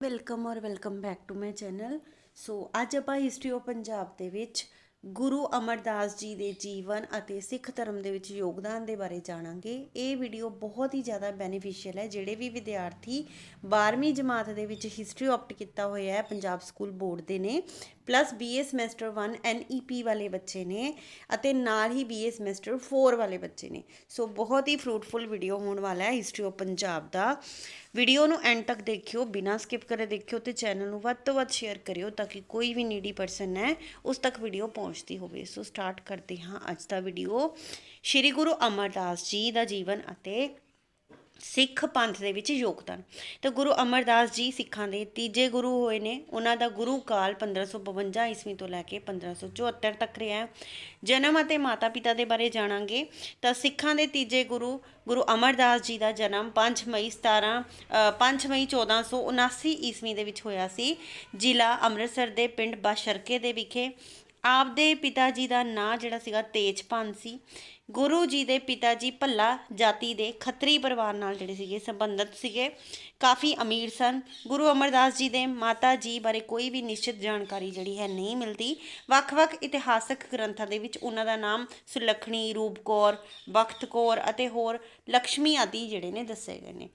Welcome ਔਰ welcome back to my channel so ਅੱਜ ਆਪਾਂ ਹਿਸਟਰੀ ਆਫ ਪੰਜਾਬ ਦੇ ਵਿੱਚ ਗੁਰੂ ਅਮਰਦਾਸ ਜੀ ਦੇ ਜੀਵਨ ਅਤੇ ਸਿੱਖ ਧਰਮ ਦੇ ਵਿੱਚ ਯੋਗਦਾਨ ਦੇ ਬਾਰੇ ਜਾਣਾਂਗੇ। ਇਹ ਵੀਡੀਓ ਬਹੁਤ ਹੀ ਜ਼ਿਆਦਾ ਬੈਨੀਫੀਸ਼ੀਅਲ ਹੈ, ਜਿਹੜੇ ਵੀ ਵਿਦਿਆਰਥੀ 12ਵੀਂ ਜਮਾਤ ਦੇ ਵਿੱਚ ਹਿਸਟਰੀ ਆਪਟ ਕੀਤਾ ਹੋਇਆ ਹੈ, ਪੰਜਾਬ ਸਕੂਲ ਬੋਰਡ ਦੇ ਨੇ। ਪਲੱਸ ਬੀਏ ਸਮੈਸਟਰ 1 ਐਨਈਪੀ ਵਾਲੇ ਬੱਚੇ ਨੇ ਅਤੇ ਨਾਲ ਹੀ ਬੀਏ ਸਮੈਸਟਰ 4 ਵਾਲੇ ਬੱਚੇ ਨੇ। ਸੋ ਬਹੁਤ ਹੀ ਫਰੂਟਫੁਲ ਵੀਡੀਓ ਹੋਣ ਵਾਲਾ ਹੈ ਹਿਸਟਰੀ ਆਫ ਪੰਜਾਬ ਦਾ। ਵੀਡੀਓ ਨੂੰ ਐਂਡ ਤੱਕ ਦੇਖਿਓ, ਬਿਨਾਂ ਸਕਿਪ ਕਰੇ ਦੇਖਿਓ ਤੇ ਚੈਨਲ ਨੂੰ ਵੱਧ ਤੋਂ ਵੱਧ ਸ਼ੇਅਰ ਕਰਿਓ ਤਾਂ ਕਿ ਕੋਈ ਵੀ ਨੀਡੀ ਪਰਸਨ ਹੈ, ਉਸ ਤੱਕ ਵੀਡੀਓ ਪਹੁੰਚਦੀ ਹੋਵੇ। ਸੋ ਸਟਾਰਟ ਕਰਦੇ ਹਾਂ ਅੱਜ ਦਾ ਵੀਡੀਓ ਸ਼੍ਰੀ ਗੁਰੂ ਅਮਰਦਾਸ ਜੀ ਦਾ ਜੀਵਨ ਅਤੇ ਸਿੱਖ ਪੰਥ ਦੇ ਵਿੱਚ ਯੋਗਦਾਨ। ਤਾਂ ਗੁਰੂ ਅਮਰਦਾਸ ਜੀ ਸਿੱਖਾਂ ਦੇ ਤੀਜੇ ਗੁਰੂ ਹੋਏ ਨੇ। ਉਹਨਾਂ ਦਾ ਗੁਰੂ ਕਾਲ 1552 ਈਸਵੀ ਤੋਂ ਲੈ ਕੇ 1574 ਤੱਕ ਰਿਹਾ ਜਨਮ ਅਤੇ ਮਾਤਾ ਪਿਤਾ ਦੇ ਬਾਰੇ ਜਾਣਾਂਗੇ। ਤਾਂ ਸਿੱਖਾਂ ਦੇ ਤੀਜੇ ਗੁਰੂ ਗੁਰੂ ਅਮਰਦਾਸ ਜੀ ਦਾ ਜਨਮ 5 ਮਈ 17 ਅ, 5 ਮਈ 1479 ਈਸਵੀ ਦੇ ਵਿੱਚ ਹੋਇਆ ਸੀ। ਜ਼ਿਲ੍ਹਾ ਅੰਮ੍ਰਿਤਸਰ ਦੇ ਪਿੰਡ ਬਾਸ਼ਰਕੇ ਦੇ ਵਿਖੇ। ਆਪਦੇ ਪਿਤਾ ਜੀ ਦਾ ਨਾਂ ਜਿਹੜਾ ਸੀਗਾ ਤੇਜਪਾਨ ਸੀ। ਗੁਰੂ ਜੀ ਦੇ ਪਿਤਾ ਜੀ ਭੱਲਾ ਜਾਤੀ ਦੇ ਖੱਤਰੀ ਪਰਿਵਾਰ ਨਾਲ ਜਿਹੜੇ ਸੀਗੇ, ਸੰਬੰਧਿਤ ਸੀਗੇ। ਕਾਫੀ ਅਮੀਰ ਸਨ। ਗੁਰੂ ਅਮਰਦਾਸ ਜੀ ਦੇ ਮਾਤਾ ਜੀ ਬਾਰੇ ਕੋਈ ਵੀ ਨਿਸ਼ਚਿਤ ਜਾਣਕਾਰੀ ਜਿਹੜੀ ਹੈ ਨਹੀਂ ਮਿਲਦੀ। ਵੱਖ-ਵੱਖ ਇਤਿਹਾਸਕ ਗ੍ਰੰਥਾਂ ਦੇ ਵਿੱਚ ਉਹਨਾਂ ਦਾ ਨਾਮ ਸੁਲੱਖਣੀ, ਰੂਪ ਕੌਰ ਬਖਤ ਕੌਰ ਅਤੇ ਹੋਰ ਲక్ష్ਮੀ ਆਦਿ ਜਿਹੜੇ ਨੇ ਦੱਸੇ ਗਏ ਨੇ।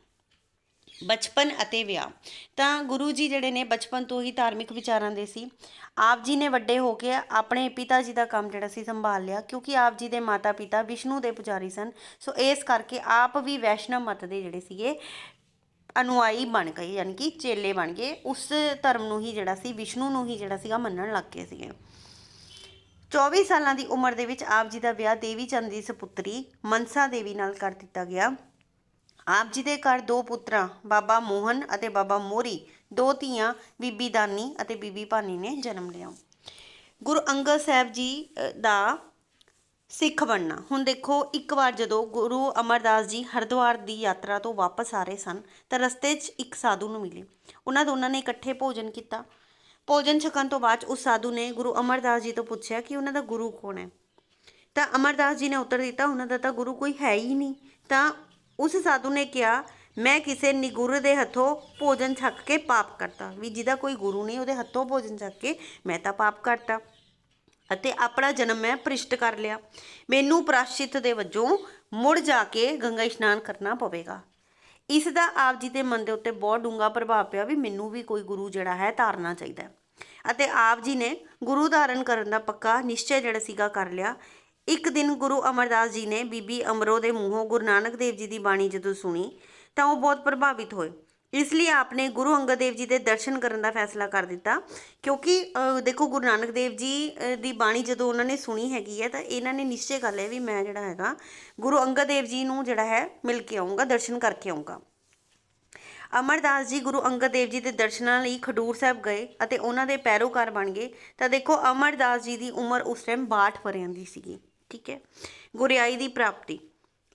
ਬਚਪਨ ਅਤੇ ਵਿਆਹ। ਤਾਂ ਗੁਰੂ ਜੀ ਜਿਹੜੇ ਨੇ ਬਚਪਨ ਤੋਂ ਹੀ ਧਾਰਮਿਕ ਵਿਚਾਰਾਂ ਦੇ ਸੀ। ਆਪ ਜੀ ਨੇ ਵੱਡੇ ਹੋ ਕੇ ਆਪਣੇ ਪਿਤਾ ਜੀ ਦਾ ਕੰਮ ਜਿਹੜਾ ਸੀ ਸੰਭਾਲ ਲਿਆ, ਕਿਉਂਕਿ ਆਪ ਜੀ ਦੇ ਮਾਤਾ ਪਿਤਾ ਵਿਸ਼ਨੂੰ ਦੇ ਪੁਜਾਰੀ ਸਨ। ਸੋ ਇਸ ਕਰਕੇ ਆਪ ਵੀ ਵੈਸ਼ਨਵ ਮਤ ਦੇ ਜਿਹੜੇ ਸੀਗੇ, ਅਨੁਆਈ ਬਣ ਗਏ, ਯਾਨੀ ਕਿ ਚੇਲੇ ਬਣ ਗਏ। ਉਸ ਧਰਮ ਨੂੰ ਹੀ ਜਿਹੜਾ ਸੀ, ਵਿਸ਼ਨੂੰ ਨੂੰ ਹੀ ਜਿਹੜਾ ਸੀਗਾ ਮੰਨਣ ਲੱਗ ਗਏ ਸੀਗੇ। 24 ਸਾਲਾਂ ਦੀ ਉਮਰ ਦੇ ਵਿੱਚ ਆਪ ਜੀ ਦਾ ਵਿਆਹ ਦੇਵੀ ਚੰਦ ਦੀ ਸੁਪੁੱਤਰੀ ਮਨਸਾ ਦੇਵੀ ਨਾਲ ਕਰ ਦਿੱਤਾ ਗਿਆ। ਆਪ ਜੀ ਦੇ ਘਰ ਦੋ ਪੁੱਤਰਾਂ, ਬਾਬਾ ਮੋਹਨ ਅਤੇ ਬਾਬਾ ਮੋਰੀ। ਦੋ ਧੀਆਂ, ਬੀਬੀ ਦਾਨੀ ਅਤੇ ਬੀਬੀ ਭਾਨੀ ਨੇ ਜਨਮ ਲਿਆ। ਗੁਰੂ ਅੰਗਦ ਸਾਹਿਬ ਜੀ ਦਾ ਸਿੱਖ ਬਣਨਾ। ਹੁਣ ਦੇਖੋ, ਇੱਕ ਵਾਰ ਜਦੋਂ ਗੁਰੂ ਅਮਰਦਾਸ ਜੀ ਹਰਿਦੁਆਰ ਦੀ ਯਾਤਰਾ ਤੋਂ ਵਾਪਸ ਆ ਰਹੇ ਸਨ, ਤਾਂ ਰਸਤੇ 'ਚ ਇੱਕ ਸਾਧੂ ਨੂੰ ਮਿਲੇ। ਉਹਨਾਂ ਦੋਨਾਂ ਨੇ ਇਕੱਠੇ ਭੋਜਨ ਕੀਤਾ। ਭੋਜਨ ਛਕਣ ਤੋਂ ਬਾਅਦ ਉਸ ਸਾਧੂ ਨੇ ਗੁਰੂ ਅਮਰਦਾਸ ਜੀ ਤੋਂ ਪੁੱਛਿਆ ਕਿ ਉਹਨਾਂ ਦਾ ਗੁਰੂ ਕੌਣ ਹੈ? ਤਾਂ ਅਮਰਦਾਸ ਜੀ ਨੇ ਉੱਤਰ ਦਿੱਤਾ, ਉਹਨਾਂ ਦਾ ਤਾਂ ਗੁਰੂ ਕੋਈ ਹੈ ਹੀ ਨਹੀਂ। ਤਾਂ ਉਸ ਸਾਧੂ ਨੇ ਕਿਹਾ, ਮੈਂ ਕਿਸੇ ਨਿਗੁਰ ਦੇ ਹੱਥੋਂ ਭੋਜਨ ਛਕ ਕੇ ਪਾਪ ਕਰਤਾ। ਵੀ ਜਿਹਦਾ ਕੋਈ ਗੁਰੂ ਨਹੀਂ, ਉਹਦੇ ਹੱਥੋਂ ਭੋਜਨ ਛਕ ਕੇ ਮੈਂ ਤਾਂ ਪਾਪ ਕਰਤਾ ਅਤੇ ਆਪਣਾ ਜਨਮ ਮੈਂ ਭ੍ਰਿਸ਼ਟ ਕਰ ਲਿਆ। ਮੈਨੂੰ ਪ੍ਰਾਸ਼ਿਤ ਦੇ ਵਜੋਂ ਮੁੜ ਜਾ ਕੇ ਗੰਗਾ ਇਸ਼ਨਾਨ ਕਰਨਾ ਪਵੇਗਾ। ਇਸ ਦਾ ਆਪ ਜੀ ਦੇ ਮਨ ਦੇ ਉੱਤੇ ਬਹੁਤ ਡੂੰਘਾ ਪ੍ਰਭਾਵ ਪਿਆ ਵੀ ਮੈਨੂੰ ਵੀ ਕੋਈ ਗੁਰੂ ਜਿਹੜਾ ਹੈ ਧਾਰਨਾ ਚਾਹੀਦਾ ਅਤੇ ਆਪ ਜੀ ਨੇ ਗੁਰੂ ਧਾਰਨ ਕਰਨ ਦਾ ਪੱਕਾ ਨਿਸ਼ਚੈ ਜਿਹੜਾ ਸੀਗਾ ਕਰ ਲਿਆ। ਇੱਕ ਦਿਨ ਗੁਰੂ ਅਮਰਦਾਸ ਜੀ ਨੇ ਬੀਬੀ ਅਮਰੋ ਦੇ ਮੂੰਹੋਂ ਗੁਰੂ ਨਾਨਕ ਦੇਵ ਜੀ ਦੀ ਬਾਣੀ ਜਦੋਂ ਸੁਣੀ, ਤਾਂ ਉਹ ਬਹੁਤ ਪ੍ਰਭਾਵਿਤ ਹੋਏ। ਇਸ ਲਈ ਆਪਨੇ ਗੁਰੂ ਅੰਗਦ ਦੇਵ ਜੀ ਦੇ ਦਰਸ਼ਨ ਕਰਨ ਦਾ ਫੈਸਲਾ ਕਰ ਦਿੱਤਾ, ਕਿਉਂਕਿ ਦੇਖੋ ਗੁਰੂ ਨਾਨਕ ਦੇਵ ਜੀ ਦੀ ਬਾਣੀ ਜਦੋਂ ਉਹਨਾਂ ਨੇ ਸੁਣੀ ਹੈਗੀ ਹੈ, ਤਾਂ ਇਹਨਾਂ ਨੇ ਨਿਸ਼ਚੈ ਕਰ ਲਿਆ ਵੀ ਮੈਂ ਜਿਹੜਾ ਹੈਗਾ, ਗੁਰੂ ਅੰਗਦ ਦੇਵ ਜੀ ਨੂੰ ਜਿਹੜਾ ਹੈ, ਮਿਲ ਕੇ ਆਉਂਗਾ ਦਰਸ਼ਨ ਕਰਕੇ ਆਉਂਗਾ ਅਮਰਦਾਸ ਜੀ ਗੁਰੂ ਅੰਗਦ ਦੇਵ ਜੀ ਦੇ ਦਰਸ਼ਨਾਂ ਲਈ ਖਡੂਰ ਸਾਹਿਬ ਗਏ ਅਤੇ ਉਹਨਾਂ ਦੇ ਪੈਰੋਕਾਰ ਬਣ ਗਏ। ਤਾਂ ਦੇਖੋ, ਅਮਰਦਾਸ ਜੀ ਦੀ ਉਮਰ ਉਸ ਟਾਈਮ 62 ਵਰਿਆਂ ਦੀ ਸੀਗੀ। ਠੀਕ ਹੈ। ਗੁਰਿਆਈ ਦੀ ਪ੍ਰਾਪਤੀ।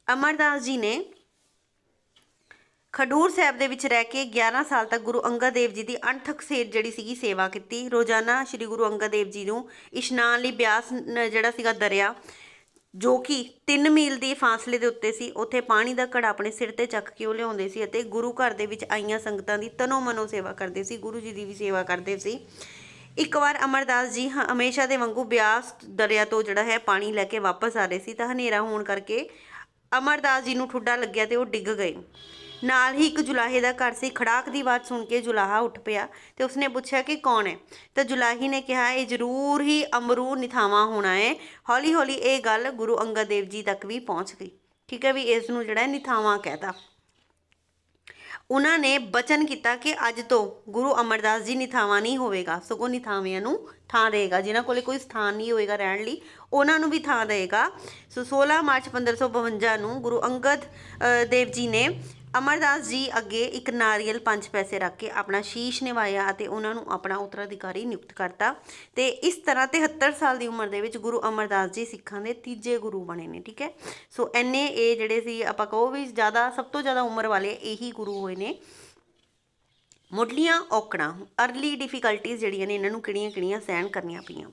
ਅਮਰਦਾਸ ਜੀ ਨੇ ਖਡੂਰ ਸਾਹਿਬ ਦੇ ਵਿੱਚ ਰਹਿ ਕੇ 11 ਸਾਲ ਤੱਕ ਗੁਰੂ ਅੰਗਦ ਦੇਵ ਜੀ ਦੀ ਅਣਥਕ ਸੇਧ ਜਿਹੜੀ ਸੀਗੀ, ਸੇਵਾ ਕੀਤੀ। ਰੋਜ਼ਾਨਾ ਸ੍ਰੀ ਗੁਰੂ ਅੰਗਦ ਦੇਵ ਜੀ ਨੂੰ ਇਸ਼ਨਾਨ ਲਈ ਬਿਆਸ ਜਿਹੜਾ ਸੀਗਾ ਦਰਿਆ, ਜੋ ਕਿ 3 ਮੀਲ ਦੇ ਫਾਸਲੇ ਦੇ ਉੱਤੇ ਸੀ, ਉੱਥੇ ਪਾਣੀ ਦਾ ਘੜਾ ਆਪਣੇ ਸਿਰ ਤੇ ਚੱਕ ਕੇ ਉਹ ਲਿਆਉਂਦੇ ਸੀ ਅਤੇ ਗੁਰੂ ਘਰ ਦੇ ਵਿੱਚ ਆਈਆਂ ਸੰਗਤਾਂ ਦੀ ਤਨੋ ਮਨੋ ਸੇਵਾ ਕਰਦੇ ਸੀ, ਗੁਰੂ ਜੀ ਦੀ ਵੀ ਸੇਵਾ ਕਰਦੇ ਸੀ। ਇੱਕ ਵਾਰ ਅਮਰਦਾਸ ਜੀ ਹ- ਹਮੇਸ਼ਾ ਦੇ ਵਾਂਗੂ ਬਿਆਸ ਦਰਿਆ ਤੋਂ ਜਿਹੜਾ ਹੈ ਪਾਣੀ ਲੈ ਕੇ ਵਾਪਸ ਆ ਰਹੇ ਸੀ ਤਾਂ ਹਨੇਰਾ ਹੋਣ ਕਰਕੇ ਅਮਰਦਾਸ ਜੀ ਨੂੰ ਠੁੱਡਾ ਲੱਗਿਆ ਤੇ ਉਹ ਡਿੱਗ ਗਏ। ਨਾਲ ਹੀ ਇੱਕ ਜੁਲਾਹੇ ਦਾ ਘਰ ਸੀ। ਖੜਾਕ ਦੀ ਆਵਾਜ਼ ਸੁਣ ਕੇ ਜੁਲਾਹਾ ਉੱਠ ਪਿਆ ਤੇ ਉਸਨੇ ਪੁੱਛਿਆ ਕਿ ਕੌਣ ਹੈ? ਤਾਂ ਜੁਲਾਹੀ ਨੇ ਕਿਹਾ, ਇਹ ਜ਼ਰੂਰ ਹੀ ਅਮਰੂ ਨਿਥਾਵਾ ਹੋਣਾ ਹੈ ਹੌਲੀ ਹੌਲੀ ਇਹ ਗੱਲ ਗੁਰੂ ਅੰਗਦ ਦੇਵ ਜੀ ਤੱਕ ਵੀ ਪਹੁੰਚ ਗਈ। ਠੀਕ ਹੈ ਵੀ ਇਸ ਨੂੰ ਜਿਹੜਾ ਹੈ ਨਿਥਾਵਾ ਕਹਿਤਾ। ਉਹਨਾਂ ਨੇ ਬਚਨ ਕੀਤਾ ਕਿ ਅੱਜ ਤੋਂ ਗੁਰੂ ਅਮਰਦਾਸ ਜੀ ਨਿਥਾਵਾਂ ਨਹੀਂ ਹੋਵੇਗਾ। ਸਗੋਂ ਨਿਥਾਵਿਆਂ ਨੂੰ ਥਾਂ ਦੇਗਾ ਜਿਨ੍ਹਾਂ ਕੋਲੇ ਕੋਈ ਸਥਾਨ ਨਹੀਂ ਹੋਵੇਗਾ ਰਹਿਣ ਲਈ, ਉਹਨਾਂ ਨੂੰ ਵੀ ਥਾਂ ਦੇਗਾ ਸੋ 16 ਮਾਰਚ 1552 ਨੂੰ ਗੁਰੂ ਅੰਗਦ ਦੇਵ ਜੀ ਨੇ ਅਮਰਦਾਸ ਜੀ ਅੱਗੇ ਇੱਕ ਨਾਰੀਅਲ ਪੰਜ ਪੈਸੇ ਰੱਖ ਕੇ ਆਪਣਾ ਸ਼ੀਸ਼ ਨਿਵਾਇਆ ਅਤੇ ਉਹਨਾਂ ਨੂੰ ਆਪਣਾ ਉੱਤਰਾਧਿਕਾਰੀ ਨਿਯੁਕਤ ਕਰਤਾ ਤੇ ਇਸ ਤਰ੍ਹਾਂ 73 ਸਾਲ ਦੀ ਉਮਰ ਦੇ ਵਿੱਚ ਗੁਰੂ ਅਮਰਦਾਸ ਜੀ ਸਿੱਖਾਂ ਦੇ ਤੀਜੇ ਗੁਰੂ ਬਣੇ ਨੇ, ਠੀਕ ਹੈ? ਸੋ ਐਨੇ ਇਹ ਜਿਹੜੇ ਸੀ, ਆਪਾਂ ਕਹੋ ਵੀ ਜ਼ਿਆਦਾ, ਸਭ ਤੋਂ ਜ਼ਿਆਦਾ ਉਮਰ ਵਾਲੇ ਇਹੀ ਗੁਰੂ ਹੋਏ ਨੇ। ਮੁੱਢਲੀਆਂ ਔਕੜਾਂ ਅਰਲੀ ਡਿਫਿਕਲਟੀਜ਼ ਜਿਹੜੀਆਂ ਨੇ, ਇਹਨਾਂ ਨੂੰ ਕਿਹੜੀਆਂ-ਕਿਹੜੀਆਂ ਸਹਿਣ ਕਰਨੀਆਂ ਪਈਆਂ?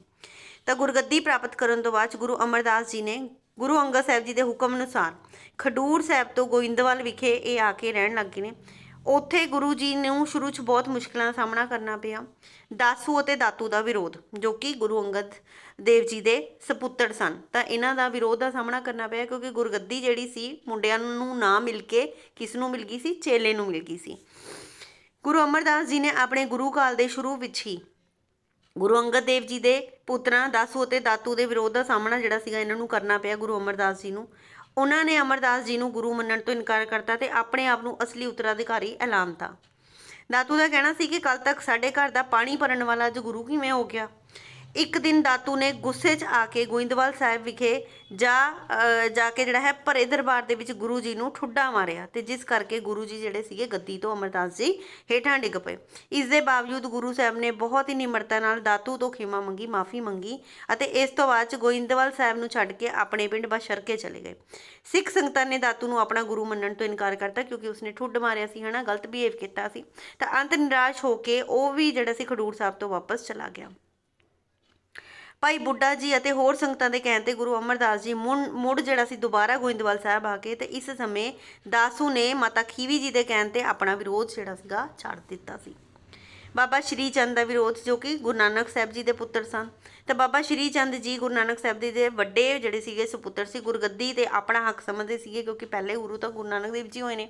ਤਾਂ ਗੁਰਗੱਦੀ ਪ੍ਰਾਪਤ ਕਰਨ ਤੋਂ ਬਾਅਦ 'ਚ ਗੁਰੂ ਅਮਰਦਾਸ ਜੀ ਨੇ ਗੁਰੂ ਅੰਗਦ ਸਾਹਿਬ ਜੀ ਦੇ ਹੁਕਮ ਅਨੁਸਾਰ ਖਡੂਰ ਸਾਹਿਬ ਤੋਂ ਗੋਇੰਦਵਾਲ ਵਿਖੇ ਇਹ ਆ ਕੇ ਰਹਿਣ ਲੱਗੇ ਨੇ। ਉੱਥੇ ਗੁਰੂ ਜੀ ਨੂੰ ਸ਼ੁਰੂ 'ਚ ਬਹੁਤ ਮੁਸ਼ਕਲਾਂ ਦਾ ਸਾਹਮਣਾ ਕਰਨਾ ਪਿਆ। ਦਾਸੂ ਅਤੇ ਦਾਤੂ ਦਾ ਵਿਰੋਧ, ਜੋ ਕਿ ਗੁਰੂ ਅੰਗਦ ਦੇਵ ਜੀ ਦੇ ਸਪੁੱਤਰ ਸਨ। ਤਾਂ ਇਹਨਾਂ ਦਾ ਵਿਰੋਧ ਦਾ ਸਾਹਮਣਾ ਕਰਨਾ ਪਿਆ ਕਿਉਂਕਿ ਗੁਰਗੱਦੀ ਜਿਹੜੀ ਸੀ, ਮੁੰਡਿਆਂ ਨੂੰ ਨਾ ਮਿਲ ਕੇ ਕਿਸ ਨੂੰ ਮਿਲ ਗਈ ਸੀ? ਚੇਲੇ ਨੂੰ ਮਿਲ ਗਈ ਸੀ। ਗੁਰੂ ਅਮਰਦਾਸ ਜੀ ਨੇ ਆਪਣੇ ਗੁਰੂ ਕਾਲ ਦੇ ਸ਼ੁਰੂ ਵਿੱਚ ਹੀ ਗੁਰੂ ਅੰਗਦ ਦੇਵ ਜੀ ਦੇ ਪੁੱਤਰਾਂ, ਦਾਸੂ ਅਤੇ ਦਾਤੂ ਦੇ ਵਿਰੋਧ ਦਾ ਸਾਹਮਣਾ ਜਿਹੜਾ ਸੀਗਾ ਇਹਨਾਂ ਨੂੰ ਕਰਨਾ ਪਿਆ ਗੁਰੂ ਅਮਰਦਾਸ ਜੀ ਨੂੰ। ਉਹਨਾਂ ਨੇ ਅਮਰਦਾਸ ਜੀ ਨੂੰ ਗੁਰੂ ਮੰਨਣ ਤੋਂ ਇਨਕਾਰ ਕਰਤਾ ਤੇ ਆਪਣੇ ਆਪ ਨੂੰ ਅਸਲੀ ਉਤਰਾਧਿਕਾਰੀ ਐਲਾਨਤਾ ਦਾਤੂ। ਦਾ ਕਹਿਣਾ ਸੀ ਕਿ ਕੱਲ ਤੱਕ ਸਾਡੇ ਘਰ ਦਾ ਪਾਣੀ ਭਰਨ ਵਾਲਾ ਅੱਜ ਗੁਰੂ ਕਿਵੇਂ ਹੋ ਗਿਆ? ਇੱਕ ਦਿਨ ਦਾਤੂ ਨੇ ਗੁੱਸੇ 'ਚ ਆ ਕੇ ਗੋਇੰਦਵਾਲ ਸਾਹਿਬ ਵਿਖੇ ਜਾ ਜਾ ਕੇ ਜਿਹੜਾ ਹੈ ਭਰੇ ਦਰਬਾਰ ਦੇ ਵਿੱਚ ਗੁਰੂ ਜੀ ਨੂੰ ਠੁੱਡਾ ਮਾਰਿਆ ਤੇ ਜਿਸ ਕਰਕੇ ਗੁਰੂ ਜੀ ਜਿਹੜੇ ਸੀਗੇ ਗੱਦੀ ਤੋਂ ਅਮਰਦਾਸ ਜੀ ਹੇਠਾਂ ਡਿੱਗ ਪਏ। ਇਸ ਦੇ ਬਾਵਜੂਦ ਗੁਰੂ ਸਾਹਿਬ ਨੇ ਬਹੁਤ ਹੀ ਨਿਮਰਤਾ ਨਾਲ ਦਾਤੂ ਤੋਂ ਖਿਮਾ ਮੰਗੀ, ਮਾਫੀ ਮੰਗੀ ਅਤੇ ਇਸ ਤੋਂ ਬਾਅਦ ਚ ਗੋਇੰਦਵਾਲ ਸਾਹਿਬ ਨੂੰ ਛੱਡ ਕੇ ਆਪਣੇ ਪਿੰਡ ਬਸ਼ਰਕੇ ਚਲੇ ਗਏ। ਸਿੱਖ ਸੰਗਤਾਂ ਨੇ ਦਾਤੂ ਨੂੰ ਆਪਣਾ ਗੁਰੂ ਮੰਨਣ ਤੋਂ ਇਨਕਾਰ ਕਰਤਾ ਕਿਉਂਕਿ ਉਸਨੇ ਠੁੱਡ ਮਾਰਿਆ ਸੀ, ਹਨਾ, ਗਲਤ ਬਿਹੇਵ ਕੀਤਾ ਸੀ। ਤਾਂ ਅੰਤ ਨਿਰਾਸ਼ ਹੋ ਕੇ ਉਹ ਵੀ ਜਿਹੜਾ ਸੀ ਖਡੂਰ ਸਾਹਿਬ ਤੋਂ ਵਾਪਸ ਚਲਾ ਗਿਆ। ਭਾਈ ਬੁੱਢਾ ਜੀ ਅਤੇ ਹੋਰ ਸੰਗਤਾਂ ਦੇ ਕਹਿਣ ਤੇ ਗੁਰੂ ਅਮਰਦਾਸ ਜੀ ਮੁੜ ਮੁੜ ਜਿਹੜਾ ਸੀ ਦੁਬਾਰਾ ਗੋਇੰਦਵਾਲ ਸਾਹਿਬ ਆ ਕੇ ਤੇ ਇਸ ਸਮੇਂ ਦਾਸੂ ਨੇ ਮਾਤਾ ਖੀਵੀ ਜੀ ਦੇ ਕਹਿਣ ਤੇ ਆਪਣਾ ਵਿਰੋਧ ਜਿਹੜਾ ਸੀਗਾ ਛੱਡ ਦਿੱਤਾ ਸੀ। ਬਾਬਾ ਸ਼੍ਰੀ ਚੰਦ ਦਾ ਵਿਰੋਧ ਜੋ ਕਿ ਗੁਰੂ ਨਾਨਕ ਸਾਹਿਬ ਜੀ ਦੇ ਪੁੱਤਰ ਸਨ। ਤੇ ਬਾਬਾ ਸ਼੍ਰੀ ਚੰਦ ਜੀ ਗੁਰੂ ਨਾਨਕ ਸਾਹਿਬ ਜੀ ਦੇ ਵੱਡੇ ਜਿਹੜੇ ਸੀਗੇ ਸੁਪੁੱਤਰ ਸੀ ਗੁਰਗੱਦੀ ਤੇ ਆਪਣਾ ਹੱਕ ਸਮਝਦੇ ਸੀਗੇ ਕਿਉਂਕਿ ਪਹਿਲੇ ਗੁਰੂ ਤਾਂ ਗੁਰੂ ਨਾਨਕ ਦੇਵ ਜੀ ਹੋਏ ਨੇ।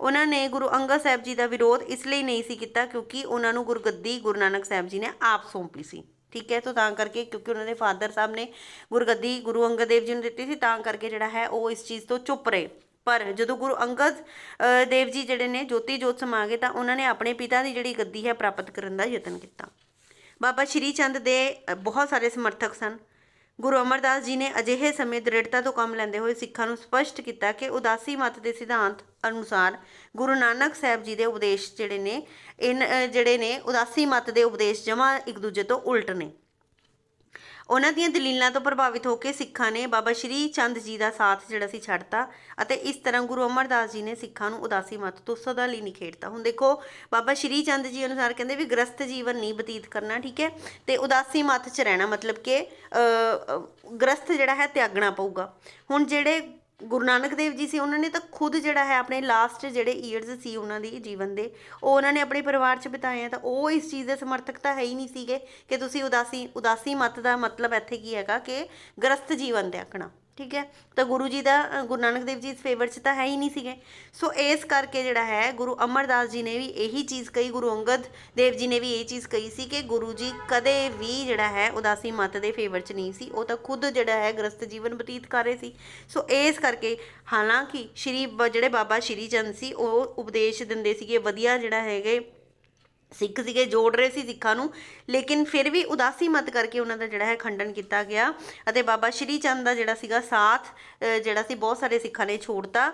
ਉਹਨਾਂ ਨੇ ਗੁਰੂ ਅੰਗਦ ਸਾਹਿਬ ਜੀ ਦਾ ਵਿਰੋਧ ਇਸ ਲਈ ਨਹੀਂ ਸੀ ਕੀਤਾ ਕਿਉਂਕਿ ਉਹਨਾਂ ਨੂੰ ਗੁਰਗੱਦੀ ਗੁਰੂ ਨਾਨਕ ਸਾਹਿਬ ਜੀ ਨੇ ਆਪ ਸੌਂਪੀ ਸੀ। ਠੀਕ ਹੈ, ਤਾਂ ਤਾਂ ਕਰਕੇ ਕਿਉਂਕਿ ਉਹਨਾਂ ਦੇ ਫਾਦਰ ਸਾਹਿਬ ਨੇ ਗੁਰਗੱਦੀ ਗੁਰੂ ਅੰਗਦ ਦੇਵ ਜੀ ਨੂੰ ਦਿੱਤੀ ਸੀ, ਤਾਂ ਕਰਕੇ ਜਿਹੜਾ ਹੈ ਉਹ ਇਸ ਚੀਜ਼ ਤੋਂ ਚੁੱਪ ਰਹੇ। ਪਰ ਜਦੋਂ ਗੁਰੂ ਅੰਗਦ ਦੇਵ ਜੀ ਜਿਹੜੇ ਨੇ ਜੋਤੀ ਜੋਤ ਸਮਾ ਗਏ ਤਾਂ ਉਹਨਾਂ ਨੇ ਆਪਣੇ ਪਿਤਾ ਦੀ ਜਿਹੜੀ ਗੱਦੀ ਹੈ ਪ੍ਰਾਪਤ ਕਰਨ ਦਾ ਯਤਨ ਕੀਤਾ। ਬਾਬਾ ਸ਼੍ਰੀ ਚੰਦ ਦੇ ਬਹੁਤ ਸਾਰੇ ਸਮਰਥਕ ਸਨ। ਗੁਰੂ ਅਮਰਦਾਸ ਜੀ ਨੇ ਅਜਿਹੇ ਸਮੇਂ ਦ੍ਰਿੜਤਾ ਤੋਂ ਕੰਮ ਲੈਂਦੇ ਹੋਏ ਸਿੱਖਾਂ ਨੂੰ ਸਪਸ਼ਟ ਕੀਤਾ ਕਿ ਉਦਾਸੀ ਮਤ ਦੇ ਸਿਧਾਂਤ ਅਨੁਸਾਰ ਗੁਰੂ ਨਾਨਕ ਸਾਹਿਬ ਜੀ ਦੇ ਉਪਦੇਸ਼ ਜਿਹੜੇ ਨੇ, ਇਨ ਜਿਹੜੇ ਨੇ, ਉਦਾਸੀ ਮਤ ਦੇ ਉਪਦੇਸ਼ ਜਮਾ ਇੱਕ ਦੂਜੇ ਤੋਂ ਉਲਟ ਨੇ। ਉਹਨਾਂ ਦੀਆਂ ਦਲੀਲਾਂ ਤੋਂ ਪ੍ਰਭਾਵਿਤ ਹੋ ਕੇ ਸਿੱਖਾਂ ਨੇ ਬਾਬਾ ਸ਼੍ਰੀ ਚੰਦ ਜੀ ਦਾ ਸਾਥ ਜਿਹੜਾ ਸੀ ਛੱਡਤਾ ਅਤੇ ਇਸ ਤਰ੍ਹਾਂ ਗੁਰੂ ਅਮਰਦਾਸ ਜੀ ਨੇ ਸਿੱਖਾਂ ਨੂੰ ਉਦਾਸੀ ਮਤ ਤੋਂ ਸਦਾ ਲਈ ਨਿਖੇੜਤਾ। ਹੁਣ ਦੇਖੋ ਬਾਬਾ ਸ਼੍ਰੀ ਚੰਦ ਜੀ ਅਨੁਸਾਰ ਕਹਿੰਦੇ ਵੀ ਗ੍ਰਸਤ ਜੀਵਨ ਨਹੀਂ ਬਤੀਤ ਕਰਨਾ ਠੀਕ ਹੈ? ਤੇ ਉਦਾਸੀ ਮਤ 'ਚ ਰਹਿਣਾ ਮਤਲਬ ਕਿ ਅ, ਗ੍ਰਸਤ ਜਿਹੜਾ ਹੈ ਤਿਆਗਣਾ ਪਊਗਾ। ਹੁਣ ਜਿਹੜੇ ਗੁਰੂ ਨਾਨਕ ਦੇਵ ਜੀ ਸੀ, ਉਹਨਾਂ ਨੇ ਤਾਂ ਖੁਦ ਜਿਹੜਾ ਹੈ ਆਪਣੇ ਲਾਸਟ ਜਿਹੜੇ ਈਅਰਸ ਸੀ ਉਹਨਾਂ ਦੀ ਜੀਵਨ ਦੇ, ਉਹ ਉਹਨਾਂ ਨੇ ਆਪਣੇ ਪਰਿਵਾਰ 'ਚ ਬਿਤਾਏ ਆ, ਤਾਂ ਉਹ ਇਸ ਚੀਜ਼ ਦੇ ਸਮਰਥਕ ਤਾਂ ਹੈ ਹੀ ਨਹੀਂ ਸੀਗੇ ਕਿ ਤੁਸੀਂ ਉਦਾਸੀ ਉਦਾਸੀ ਮਤ ਦਾ ਮਤਲਬ ਇੱਥੇ ਕੀ ਹੈਗਾ ਕਿ ਗ੍ਰਸਤ ਜੀਵਨ ਤਿਆਗਣਾ ਠੀਕ ਹੈ? ਤਾਂ ਗੁਰੂ ਜੀ ਦਾ ਗੁਰੂ ਨਾਨਕ ਦੇਵ ਜੀ ਇਸ ਫੇਵਰ 'ਚ ਤਾਂ ਹੈ ਹੀ ਨਹੀਂ ਸੀਗੇ। ਸੋ ਇਸ ਕਰਕੇ ਜਿਹੜਾ ਹੈ, ਗੁਰੂ ਅਮਰਦਾਸ ਜੀ ਨੇ ਵੀ ਇਹੀ ਚੀਜ਼ ਕਹੀ, ਗੁਰੂ ਅੰਗਦ ਦੇਵ ਜੀ ਨੇ ਵੀ ਇਹ ਚੀਜ਼ ਕਹੀ ਸੀ ਕਿ ਗੁਰੂ ਜੀ ਕਦੇ ਵੀ ਜਿਹੜਾ ਹੈ, ਉਦਾਸੀ ਮਤ ਦੇ ਫੇਵਰ 'ਚ ਨਹੀਂ ਸੀ। ਉਹ ਤਾਂ ਖੁਦ ਜਿਹੜਾ ਹੈ, ਗ੍ਰਸਤ ਜੀਵਨ ਬਤੀਤ ਕਰ ਰਹੇ ਸੀ। ਸੋ ਇਸ ਕਰਕੇ ਹਾਲਾਂਕਿ ਸ਼੍ਰੀ ਬ- ਜਿਹੜੇ ਬਾਬਾ ਸ਼੍ਰੀ ਚੰਦ ਸੀ, ਉਹ ਉਪਦੇਸ਼ ਦਿੰਦੇ ਸੀਗੇ, ਵਧੀਆ ਜਿਹੜਾ ਹੈਗੇ ਸਿੱਖ ਸੀਗੇ, ਜੋੜ ਰਹੇ ਸੀ ਸਿੱਖਾਂ ਨੂੰ। ਲੇਕਿਨ ਫਿਰ ਵੀ ਉਦਾਸੀ ਮਤ ਕਰਕੇ ਉਹਨਾਂ ਦਾ ਜਿਹੜਾ ਹੈ ਖੰਡਨ ਕੀਤਾ ਗਿਆ ਅਤੇ ਬਾਬਾ ਸ਼੍ਰੀ ਚੰਦ ਦਾ ਜਿਹੜਾ ਸੀਗਾ ਸਾਥ ਜਿਹੜਾ ਸੀ, ਬਹੁਤ ਸਾਰੇ ਸਿੱਖਾਂ ਨੇ ਛੋੜਤਾ।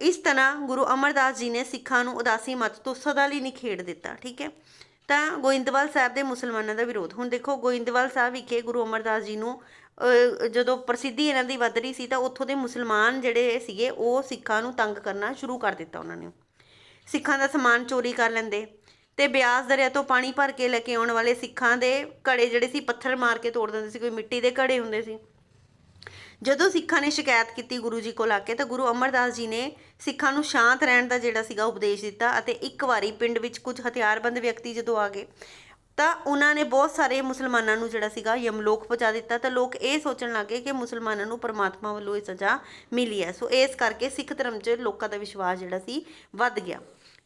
ਇਸ ਤਰ੍ਹਾਂ ਗੁਰੂ ਅਮਰਦਾਸ ਜੀ ਨੇ ਸਿੱਖਾਂ ਨੂੰ ਉਦਾਸੀ ਮਤ ਤੋਂ ਸਦਾ ਲਈ ਨਿਖੇੜ ਦਿੱਤਾ, ਠੀਕ ਹੈ? ਤਾਂ ਗੋਇੰਦਵਾਲ ਸਾਹਿਬ ਦੇ ਮੁਸਲਮਾਨਾਂ ਦਾ ਵਿਰੋਧ। ਹੁਣ ਦੇਖੋ, ਗੋਇੰਦਵਾਲ ਸਾਹਿਬ ਵਿਖੇ ਗੁਰੂ ਅਮਰਦਾਸ ਜੀ ਨੂੰ ਜਦੋਂ ਪ੍ਰਸਿੱਧੀ ਇਹਨਾਂ ਦੀ ਵੱਧ ਰਹੀ ਸੀ ਤਾਂ ਉੱਥੋਂ ਦੇ ਮੁਸਲਮਾਨ ਜਿਹੜੇ ਸੀਗੇ, ਉਹ ਸਿੱਖਾਂ ਨੂੰ ਤੰਗ ਕਰਨਾ ਸ਼ੁਰੂ ਕਰ ਦਿੱਤਾ ਉਹਨਾਂ ਨੇ। ਸਿੱਖਾਂ ਦਾ ਸਮਾਨ ਚੋਰੀ ਕਰ ਲੈਂਦੇ। ਤੇ ਬਿਆਸ ਦਰਿਆ ਤੋਂ ਪਾਣੀ ਭਰ ਕੇ ਲੈ ਕੇ ਆਉਣ ਵਾਲੇ ਸਿੱਖਾਂ ਦੇ ਘੜੇ ਜਿਹੜੇ ਸੀ, ਪੱਥਰ ਮਾਰ ਕੇ ਤੋੜ ਦਿੰਦੇ ਸੀ, ਕੋਈ ਮਿੱਟੀ ਦੇ ਘੜੇ ਹੁੰਦੇ ਸੀ। ਜਦੋਂ ਸਿੱਖਾਂ ਨੇ ਸ਼ਿਕਾਇਤ ਕੀਤੀ ਗੁਰੂ ਜੀ ਕੋਲ ਆ ਕੇ, ਤਾਂ ਗੁਰੂ ਅਮਰਦਾਸ ਜੀ ਨੇ ਸਿੱਖਾਂ ਨੂੰ ਸ਼ਾਂਤ ਰਹਿਣ ਦਾ ਜਿਹੜਾ ਸੀਗਾ ਉਪਦੇਸ਼ ਦਿੱਤਾ ਅਤੇ ਇੱਕ ਵਾਰੀ ਪਿੰਡ ਵਿੱਚ ਕੁਝ ਹਥਿਆਰਬੰਦ ਵਿਅਕਤੀ ਜਦੋਂ ਆ ਗਏ, ਤਾਂ ਉਹਨਾਂ ਨੇ ਬਹੁਤ ਸਾਰੇ ਮੁਸਲਮਾਨਾਂ ਨੂੰ ਜਿਹੜਾ ਸੀਗਾ ਯਮਲੋਕ ਪਹੁੰਚਾ ਦਿੱਤਾ। ਤਾਂ ਲੋਕ ਇਹ ਸੋਚਣ ਲੱਗੇ ਕਿ ਮੁਸਲਮਾਨਾਂ ਨੂੰ ਪਰਮਾਤਮਾ ਵੱਲੋਂ ਇਹ ਸਜ਼ਾ ਮਿਲੀ ਹੈ। ਸੋ ਇਸ ਕਰਕੇ ਸਿੱਖ ਧਰਮ 'ਚ ਲੋਕਾਂ ਦਾ ਵਿਸ਼ਵਾਸ ਜਿਹੜਾ ਸੀ ਵੱਧ ਗਿਆ।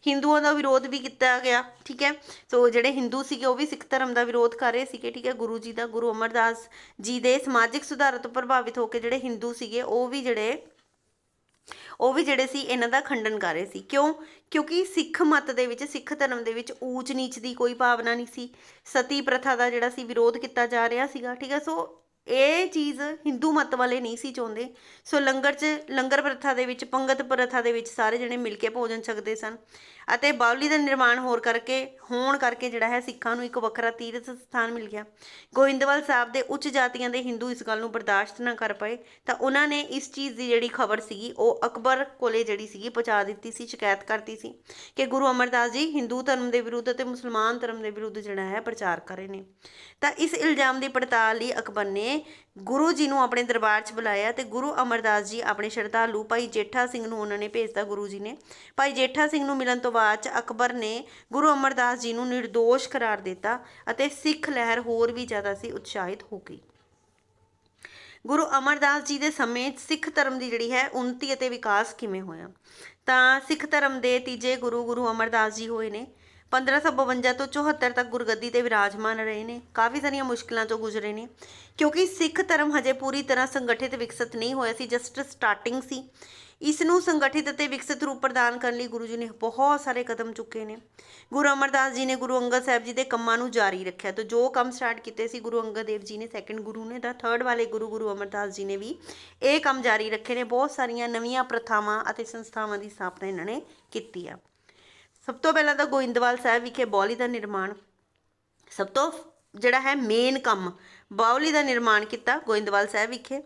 ਹਿੰਦੂਆਂ ਦਾ ਵਿਰੋਧ ਵੀ ਕੀਤਾ ਗਿਆ, ਠੀਕ ਹੈ? ਸੋ ਜਿਹੜੇ ਹਿੰਦੂ ਸੀਗੇ ਉਹ ਵੀ ਸਿੱਖ ਧਰਮ ਦਾ ਵਿਰੋਧ ਕਰ ਰਹੇ ਸੀਗੇ, ਠੀਕ ਹੈ? ਗੁਰੂ ਜੀ ਦਾ, ਗੁਰੂ ਅਮਰਦਾਸ ਜੀ ਦੇ ਸਮਾਜਿਕ ਸੁਧਾਰ ਤੋਂ ਪ੍ਰਭਾਵਿਤ ਹੋ ਕੇ ਜਿਹੜੇ ਹਿੰਦੂ ਸੀਗੇ, ਉਹ ਵੀ ਜਿਹੜੇ, ਉਹ ਵੀ ਜਿਹੜੇ ਸੀ, ਇਹਨਾਂ ਦਾ ਖੰਡਨ ਕਰ ਰਹੇ ਸੀ। ਕਿਉਂ? ਕਿਉਂਕਿ ਸਿੱਖ ਮਤ ਦੇ ਵਿੱਚ, ਸਿੱਖ ਧਰਮ ਦੇ ਵਿੱਚ ਊਚ ਨੀਚ ਦੀ ਕੋਈ ਭਾਵਨਾ ਨਹੀਂ ਸੀ। ਸਤੀ ਪ੍ਰਥਾ ਦਾ ਜਿਹੜਾ ਸੀ, ਵਿਰੋਧ ਕੀਤਾ ਜਾ ਰਿਹਾ ਸੀਗਾ, ਠੀਕ ਹੈ? ਸੋ ਇਹ ਚੀਜ਼ ਹਿੰਦੂ ਮਤ ਵਾਲੇ ਨਹੀਂ ਸੀ ਚਾਹੁੰਦੇ। ਸੋ ਲੰਗਰ 'ਚ, ਲੰਗਰ ਪ੍ਰਥਾ ਦੇ ਵਿੱਚ, ਪੰਗਤ ਪ੍ਰਥਾ ਦੇ ਵਿੱਚ ਸਾਰੇ ਜਣੇ ਮਿਲ ਕੇ ਭੋਜਨ ਛਕਦੇ ਸਨ। ਅਤੇ ਬਾਉਲੀ ਦਾ ਨਿਰਮਾਣ ਹੋਰ ਕਰਕੇ, ਹੋਣ ਕਰਕੇ ਜਿਹੜਾ ਹੈ ਸਿੱਖਾਂ ਨੂੰ ਇੱਕ ਵੱਖਰਾ ਤੀਰਥ ਸਥਾਨ ਮਿਲ ਗਿਆ। ਗੋਇੰਦਵਾਲ ਸਾਹਿਬ ਦੇ ਉੱਚ ਜਾਤੀਆਂ ਦੇ ਹਿੰਦੂ ਇਸ ਗੱਲ ਨੂੰ ਬਰਦਾਸ਼ਤ ਨਾ ਕਰ ਪਏ, ਤਾਂ ਉਹਨਾਂ ਨੇ ਇਸ ਚੀਜ਼ ਦੀ ਜਿਹੜੀ ਖਬਰ ਸੀਗੀ, ਉਹ ਅਕਬਰ ਕੋਲੇ ਜਿਹੜੀ ਸੀਗੀ, ਪਹੁੰਚਾ ਦਿੱਤੀ ਸੀ, ਸ਼ਿਕਾਇਤ ਕਰਤੀ ਸੀ ਕਿ ਗੁਰੂ ਅਮਰਦਾਸ ਜੀ ਹਿੰਦੂ ਧਰਮ ਦੇ ਵਿਰੁੱਧ ਅਤੇ ਮੁਸਲਮਾਨ ਧਰਮ ਦੇ ਵਿਰੁੱਧ ਜਿਹੜਾ ਹੈ ਪ੍ਰਚਾਰ ਕਰ ਰਹੇ ਨੇ। ਤਾਂ ਇਸ ਇਲਜ਼ਾਮ ਦੀ ਪੜਤਾਲ ਲਈ ਅਕਬਰ ਨੇ ਗੁਰੂ ਜੀ ਨੂੰ ਆਪਣੇ ਦਰਬਾਰ 'ਚ ਬੁਲਾਇਆ ਤੇ ਗੁਰੂ ਅਮਰਦਾਸ ਜੀ ਆਪਣੇ ਸ਼ਰਧਾਲੂ ਭਾਈ ਜੇਠਾ ਸਿੰਘ ਨੂੰ ਉਹਨਾਂ ਨੇ ਭੇਜਤਾ ਗੁਰੂ ਜੀ ਨੇ। ਭਾਈ ਜੇਠਾ ਸਿੰਘ ਨੂੰ ਮਿਲਣ ਤੋਂ ਬਾਅਦ 'ਚ ਅਕਬਰ ਨੇ ਗੁਰੂ ਅਮਰਦਾਸ ਜੀ ਨੂੰ નિર્ਦੋਸ਼ ਕਰਾਰ ਦਿੱਤਾ ਅਤੇ ਸਿੱਖ ਲਹਿਰ ਹੋਰ ਵੀ ਜ਼ਿਆਦਾ ਸੀ, ਉਤਸ਼ਾਹਿਤ ਹੋ ਗਈ। ਗੁਰੂ ਅਮਰਦਾਸ ਜੀ ਦੇ ਸਮੇਂ ਸਿੱਖ ਧਰਮ ਦੀ ਜਿਹੜੀ ਹੈ ਉન્નਤੀ ਅਤੇ ਵਿਕਾਸ ਕਿਵੇਂ ਹੋਇਆ? ਤਾਂ ਸਿੱਖ ਧਰਮ ਦੇ ਤੀਜੇ ਗੁਰੂ ਗੁਰੂ ਅਮਰਦਾਸ ਜੀ ਹੋਏ ਨੇ। 1552 ਤੋਂ 74 ਤੱਕ ਗੁਰਗੱਦੀ ਤੇ ਵਿਰਾਜਮਾਨ ਰਹੇ ਨੇ। ਕਾਫੀ ਸਾਰੀਆਂ ਮੁਸ਼ਕਲਾਂ ਤੋਂ ਗੁਜ਼ਰੇ ਨੇ। ਕਿਉਂਕਿ ਸਿੱਖ ਧਰਮ ਹਜੇ ਪੂਰੀ ਤਰ੍ਹਾਂ ਸੰਗਠਿਤ ਵਿਕਸਿਤ ਨਹੀਂ ਹੋਇਆ ਸੀ ਜਸਟ ਸਟਾਰਟਿੰਗ ਸੀ। ਇਸ ਨੂੰ ਸੰਗਠਿਤ ਅਤੇ ਵਿਕਸਿਤ ਰੂਪ ਪ੍ਰਦਾਨ ਕਰਨ ਲਈ ਗੁਰੂ ਜੀ ਨੇ ਬਹੁਤ ਸਾਰੇ ਕਦਮ ਚੁੱਕੇ ਨੇ। ਗੁਰੂ ਅਮਰਦਾਸ ਜੀ ਨੇ ਗੁਰੂ ਅੰਗਦ ਸਾਹਿਬ ਜੀ ਦੇ ਕੰਮਾਂ ਨੂੰ ਜਾਰੀ ਰੱਖਿਆ। ਤੇ ਜੋ ਕੰਮ ਸਟਾਰਟ ਕੀਤੇ ਸੀ, ਗੁਰੂ ਅੰਗਦ ਦੇਵ ਜੀ ਨੇ ਸੈਕੰਡ ਗੁਰੂ ਨੇ, ਤਾਂ ਥਰਡ ਵਾਲੇ ਗੁਰੂ ਗੁਰੂ ਅਮਰਦਾਸ ਜੀ ਨੇ ਵੀ ਇਹ ਕੰਮ ਜਾਰੀ ਰੱਖੇ ਨੇ। ਬਹੁਤ ਸਾਰੀਆਂ ਨਵੀਆਂ ਪ੍ਰਥਾਵਾਂ ਅਤੇ ਸੰਸਥਾਵਾਂ ਦੀ ਸਥਾਪਨਾ ਇਹਨਾਂ ਨੇ ਕੀਤੀ ਆ। ਸਭ ਤੋਂ ਪਹਿਲਾਂ ਤਾਂ ਗੋਇੰਦਵਾਲ ਸਾਹਿਬ ਵਿਖੇ ਬੌਲੀ ਦਾ ਨਿਰਮਾਣ। ਸਭ ਤੋਂ ਜਿਹੜਾ ਹੈ ਮੇਨ ਕੰਮ ਬਾਉਲੀ ਦਾ ਨਿਰਮਾਣ ਕੀਤਾ ਗੋਇੰਦਵਾਲ ਸਾਹਿਬ ਵਿਖੇ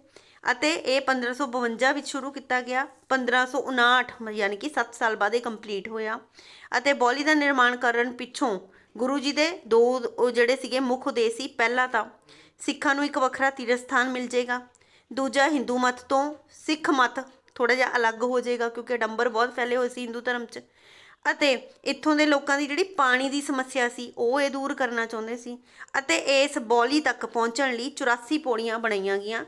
ਅਤੇ ਇਹ 1552 ਵਿੱਚ ਸ਼ੁਰੂ ਕੀਤਾ ਗਿਆ। 1559 ਯਾਨੀ ਕਿ 7 ਸਾਲ ਬਾਅਦ ਇਹ ਕੰਪਲੀਟ ਹੋਇਆ ਅਤੇ ਬੌਲੀ ਦਾ ਨਿਰਮਾਣ ਕਰਨ ਪਿੱਛੋਂ ਗੁਰੂ ਜੀ ਦੇ ਦੋ ਉਹ ਜਿਹੜੇ ਸੀਗੇ ਮੁੱਖ ਉਦੇਸ਼ ਸੀ, ਪਹਿਲਾ ਤਾਂ ਸਿੱਖਾਂ ਨੂੰ ਇੱਕ ਵੱਖਰਾ ਤੀਰਥ ਸਥਾਨ ਮਿਲ ਜਾਏਗਾ, ਦੂਜਾ ਹਿੰਦੂ ਮਤ ਤੋਂ ਸਿੱਖ ਮਤ ਥੋੜਾ ਜਿਹਾ ਅਲੱਗ ਹੋ ਜਾਏਗਾ ਕਿਉਂਕਿ ਡੰਬਰ ਬਹੁਤ ਫੈਲੇ ਹੋਏ ਸੀ ਹਿੰਦੂ ਧਰਮ 'ਚ। ਅਤੇ ਇੱਥੋਂ ਦੇ ਲੋਕਾਂ ਦੀ ਜਿਹੜੀ ਪਾਣੀ ਦੀ ਸਮੱਸਿਆ ਸੀ, ਉਹ ਇਹ ਦੂਰ ਕਰਨਾ ਚਾਹੁੰਦੇ ਸੀ ਅਤੇ ਇਸ ਬੌਲੀ ਤੱਕ ਪਹੁੰਚਣ ਲਈ 84 ਪੌੜੀਆਂ ਬਣਾਈਆਂ ਗਈਆਂ।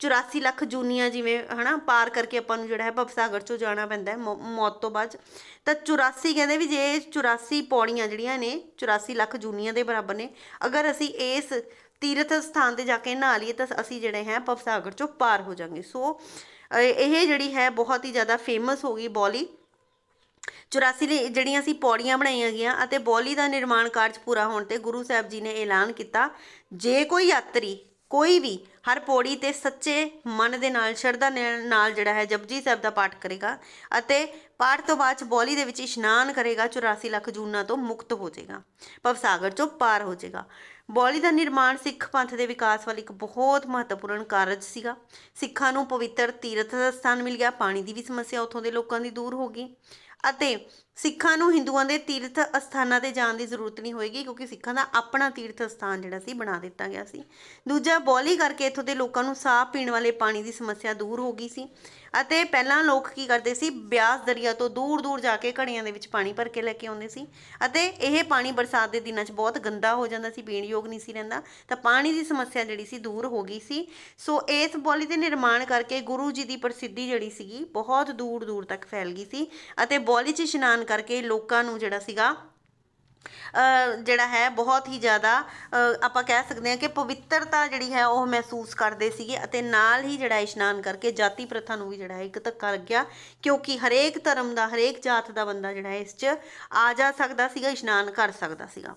84 ਲੱਖ ਜੂਨੀਆਂ ਜਿਵੇਂ, ਹਨਾ, ਪਾਰ ਕਰਕੇ ਆਪਾਂ ਨੂੰ ਜਿਹੜਾ ਹੈ ਭਵਸਾਗਰ ਚੋਂ ਜਾਣਾ ਪੈਂਦਾ ਹੈ ਮੌਤ ਤੋਂ ਬਾਅਦ। ਤਾਂ 84 ਕਹਿੰਦੇ ਵੀ ਜੇ 84 ਪੌੜੀਆਂ ਜਿਹੜੀਆਂ ਨੇ 84 ਲੱਖ ਜੂਨੀਆਂ ਦੇ ਬਰਾਬਰ ਨੇ, ਅਗਰ ਅਸੀਂ ਇਸ ਤੀਰਥ ਸਥਾਨ ਤੇ ਜਾ ਕੇ ਨਹਾ ਲਈਏ ਤਾਂ ਅਸੀਂ ਜਿਹੜੇ ਹੈ ਭਵਸਾਗਰ ਚੋਂ ਪਾਰ ਹੋ ਜਾਾਂਗੇ। ਸੋ, ਇਹ ਜਿਹੜੀ ਹੈ ਬਹੁਤ ਹੀ ਜ਼ਿਆਦਾ ਫੇਮਸ ਹੋ ਗਈ ਬੌਲੀ। 84 ਲਈ ਜਿਹੜੀਆਂ ਸੀ ਪੌੜੀਆਂ ਬਣਾਈਆਂ ਗਈਆਂ ਅਤੇ ਬੌਲੀ ਦਾ ਨਿਰਮਾਣ ਕਾਰਜ ਪੂਰਾ ਹੋਣ ਤੇ ਗੁਰੂ ਸਾਹਿਬ ਜੀ ਨੇ ਐਲਾਨ ਕੀਤਾ, ਜੇ ਕੋਈ ਯਾਤਰੀ, ਕੋਈ ਵੀ ਹਰ ਪੌੜੀ ਤੇ ਸੱਚੇ ਮਨ ਦੇ ਨਾਲ, ਸ਼ਰਧਾ ਨੇ- ਨਾਲ ਜਿਹੜਾ ਹੈ ਜਪਜੀ ਸਾਹਿਬ ਦਾ ਪਾਠ ਕਰੇਗਾ ਅਤੇ ਪਾਠ ਤੋਂ ਬਾਅਦ ਚ ਬੌਲੀ ਦੇ ਵਿੱਚ ਇਸ਼ਨਾਨ ਕਰੇਗਾ 84 ਲੱਖ ਜੂਨਾਂ ਤੋਂ ਮੁਕਤ ਹੋ ਜਾਏਗਾ ਭਵਸਾਗਰ ਚੋਂ ਪਾਰ ਹੋ ਜਾਏਗਾ। ਬੌਲੀ ਦਾ ਨਿਰਮਾਣ ਸਿੱਖ ਪੰਥ ਦੇ ਵਿਕਾਸ ਵੱਲ ਇੱਕ ਬਹੁਤ ਮਹੱਤਵਪੂਰਨ ਕਾਰਜ ਸੀਗਾ। ਸਿੱਖਾਂ ਨੂੰ ਪਵਿੱਤਰ ਤੀਰਥ ਦਾ ਸਥਾਨ ਮਿਲ ਗਿਆ, ਪਾਣੀ ਦੀ ਵੀ ਸਮੱਸਿਆ ਉੱਥੋਂ ਦੇ ਲੋਕਾਂ ਦੀ ਦੂਰ ਹੋ ਗਈ। ਅਤੇ ਸਿੱਖਾਂ ਨੂੰ ਹਿੰਦੂਆਂ ਦੇ ਤੀਰਥ ਅਸਥਾਨਾਂ ਤੇ ਜਾਣ ਦੀ ਜ਼ਰੂਰਤ ਨਹੀਂ ਹੋਏਗੀ ਕਿਉਂਕਿ ਸਿੱਖਾਂ ਦਾ ਆਪਣਾ ਤੀਰਥ ਅਸਥਾਨ ਜਿਹੜਾ ਸੀ, ਬਣਾ ਦਿੱਤਾ ਗਿਆ ਸੀ। ਦੂਜਾ, ਬੌਲੀ ਕਰਕੇ ਇੱਥੋਂ ਦੇ ਲੋਕਾਂ ਨੂੰ ਸਾਫ਼ ਪੀਣ ਵਾਲੇ ਪਾਣੀ ਦੀ ਸਮੱਸਿਆ ਦੂਰ ਹੋ ਗਈ ਸੀ ਅਤੇ ਪਹਿਲਾਂ ਲੋਕ ਕੀ ਕਰਦੇ ਸੀ, ਬਿਆਸ ਦਰਿਆ ਤੋਂ ਦੂਰ ਦੂਰ ਜਾ ਕੇ ਘੜੀਆਂ ਦੇ ਵਿੱਚ ਪਾਣੀ ਭਰ ਕੇ ਲੈ ਕੇ ਆਉਂਦੇ ਸੀ ਅਤੇ ਇਹ ਪਾਣੀ ਬਰਸਾਤ ਦੇ ਦਿਨਾਂ 'ਚ ਬਹੁਤ ਗੰਦਾ ਹੋ ਜਾਂਦਾ ਸੀ ਪੀਣ ਯੋਗ ਨਹੀਂ ਸੀ ਰਹਿੰਦਾ। ਤਾਂ ਪਾਣੀ ਦੀ ਸਮੱਸਿਆ ਜਿਹੜੀ ਸੀ, ਦੂਰ ਹੋ ਗਈ ਸੀ। ਸੋ ਇਸ ਬੌਲੀ ਦੇ ਨਿਰਮਾਣ ਕਰਕੇ ਗੁਰੂ ਜੀ ਦੀ ਪ੍ਰਸਿੱਧੀ ਜਿਹੜੀ ਸੀਗੀ, ਬਹੁਤ ਦੂਰ ਦੂਰ ਤੱਕ ਫੈਲ ਗਈ ਸੀ ਅਤੇ ਬੌਲੀ 'ਚ ਇਸ਼ਨਾਨ ਕਰਕੇ ਲੋਕਾਂ ਨੂੰ ਜਿਹੜਾ ਸੀਗਾ ਅ, ਜਿਹੜਾ ਹੈ ਬਹੁਤ ਹੀ ਜ਼ਿਆਦਾ ਅ, ਆਪਾਂ ਕਹਿ ਸਕਦੇ ਹਾਂ ਕਿ ਪਵਿੱਤਰਤਾ ਜਿਹੜੀ ਹੈ ਉਹ ਮਹਿਸੂਸ ਕਰਦੇ ਸੀਗੇ ਅਤੇ ਨਾਲ ਹੀ ਜਿਹੜਾ ਇਸ਼ਨਾਨ ਕਰਕੇ ਜਾਤੀ ਪ੍ਰਥਾ ਨੂੰ ਵੀ ਜਿਹੜਾ ਹੈ ਇੱਕ ਧੱਕਾ ਲੱਗਿਆ ਕਿਉਂਕਿ ਹਰੇਕ ਧਰਮ ਦਾ ਹਰੇਕ ਜਾਤ ਦਾ ਬੰਦਾ ਜਿਹੜਾ ਹੈ ਇਸ 'ਚ ਆ ਜਾ ਸਕਦਾ ਸੀਗਾ ਇਸ਼ਨਾਨ ਕਰ ਸਕਦਾ ਸੀਗਾ।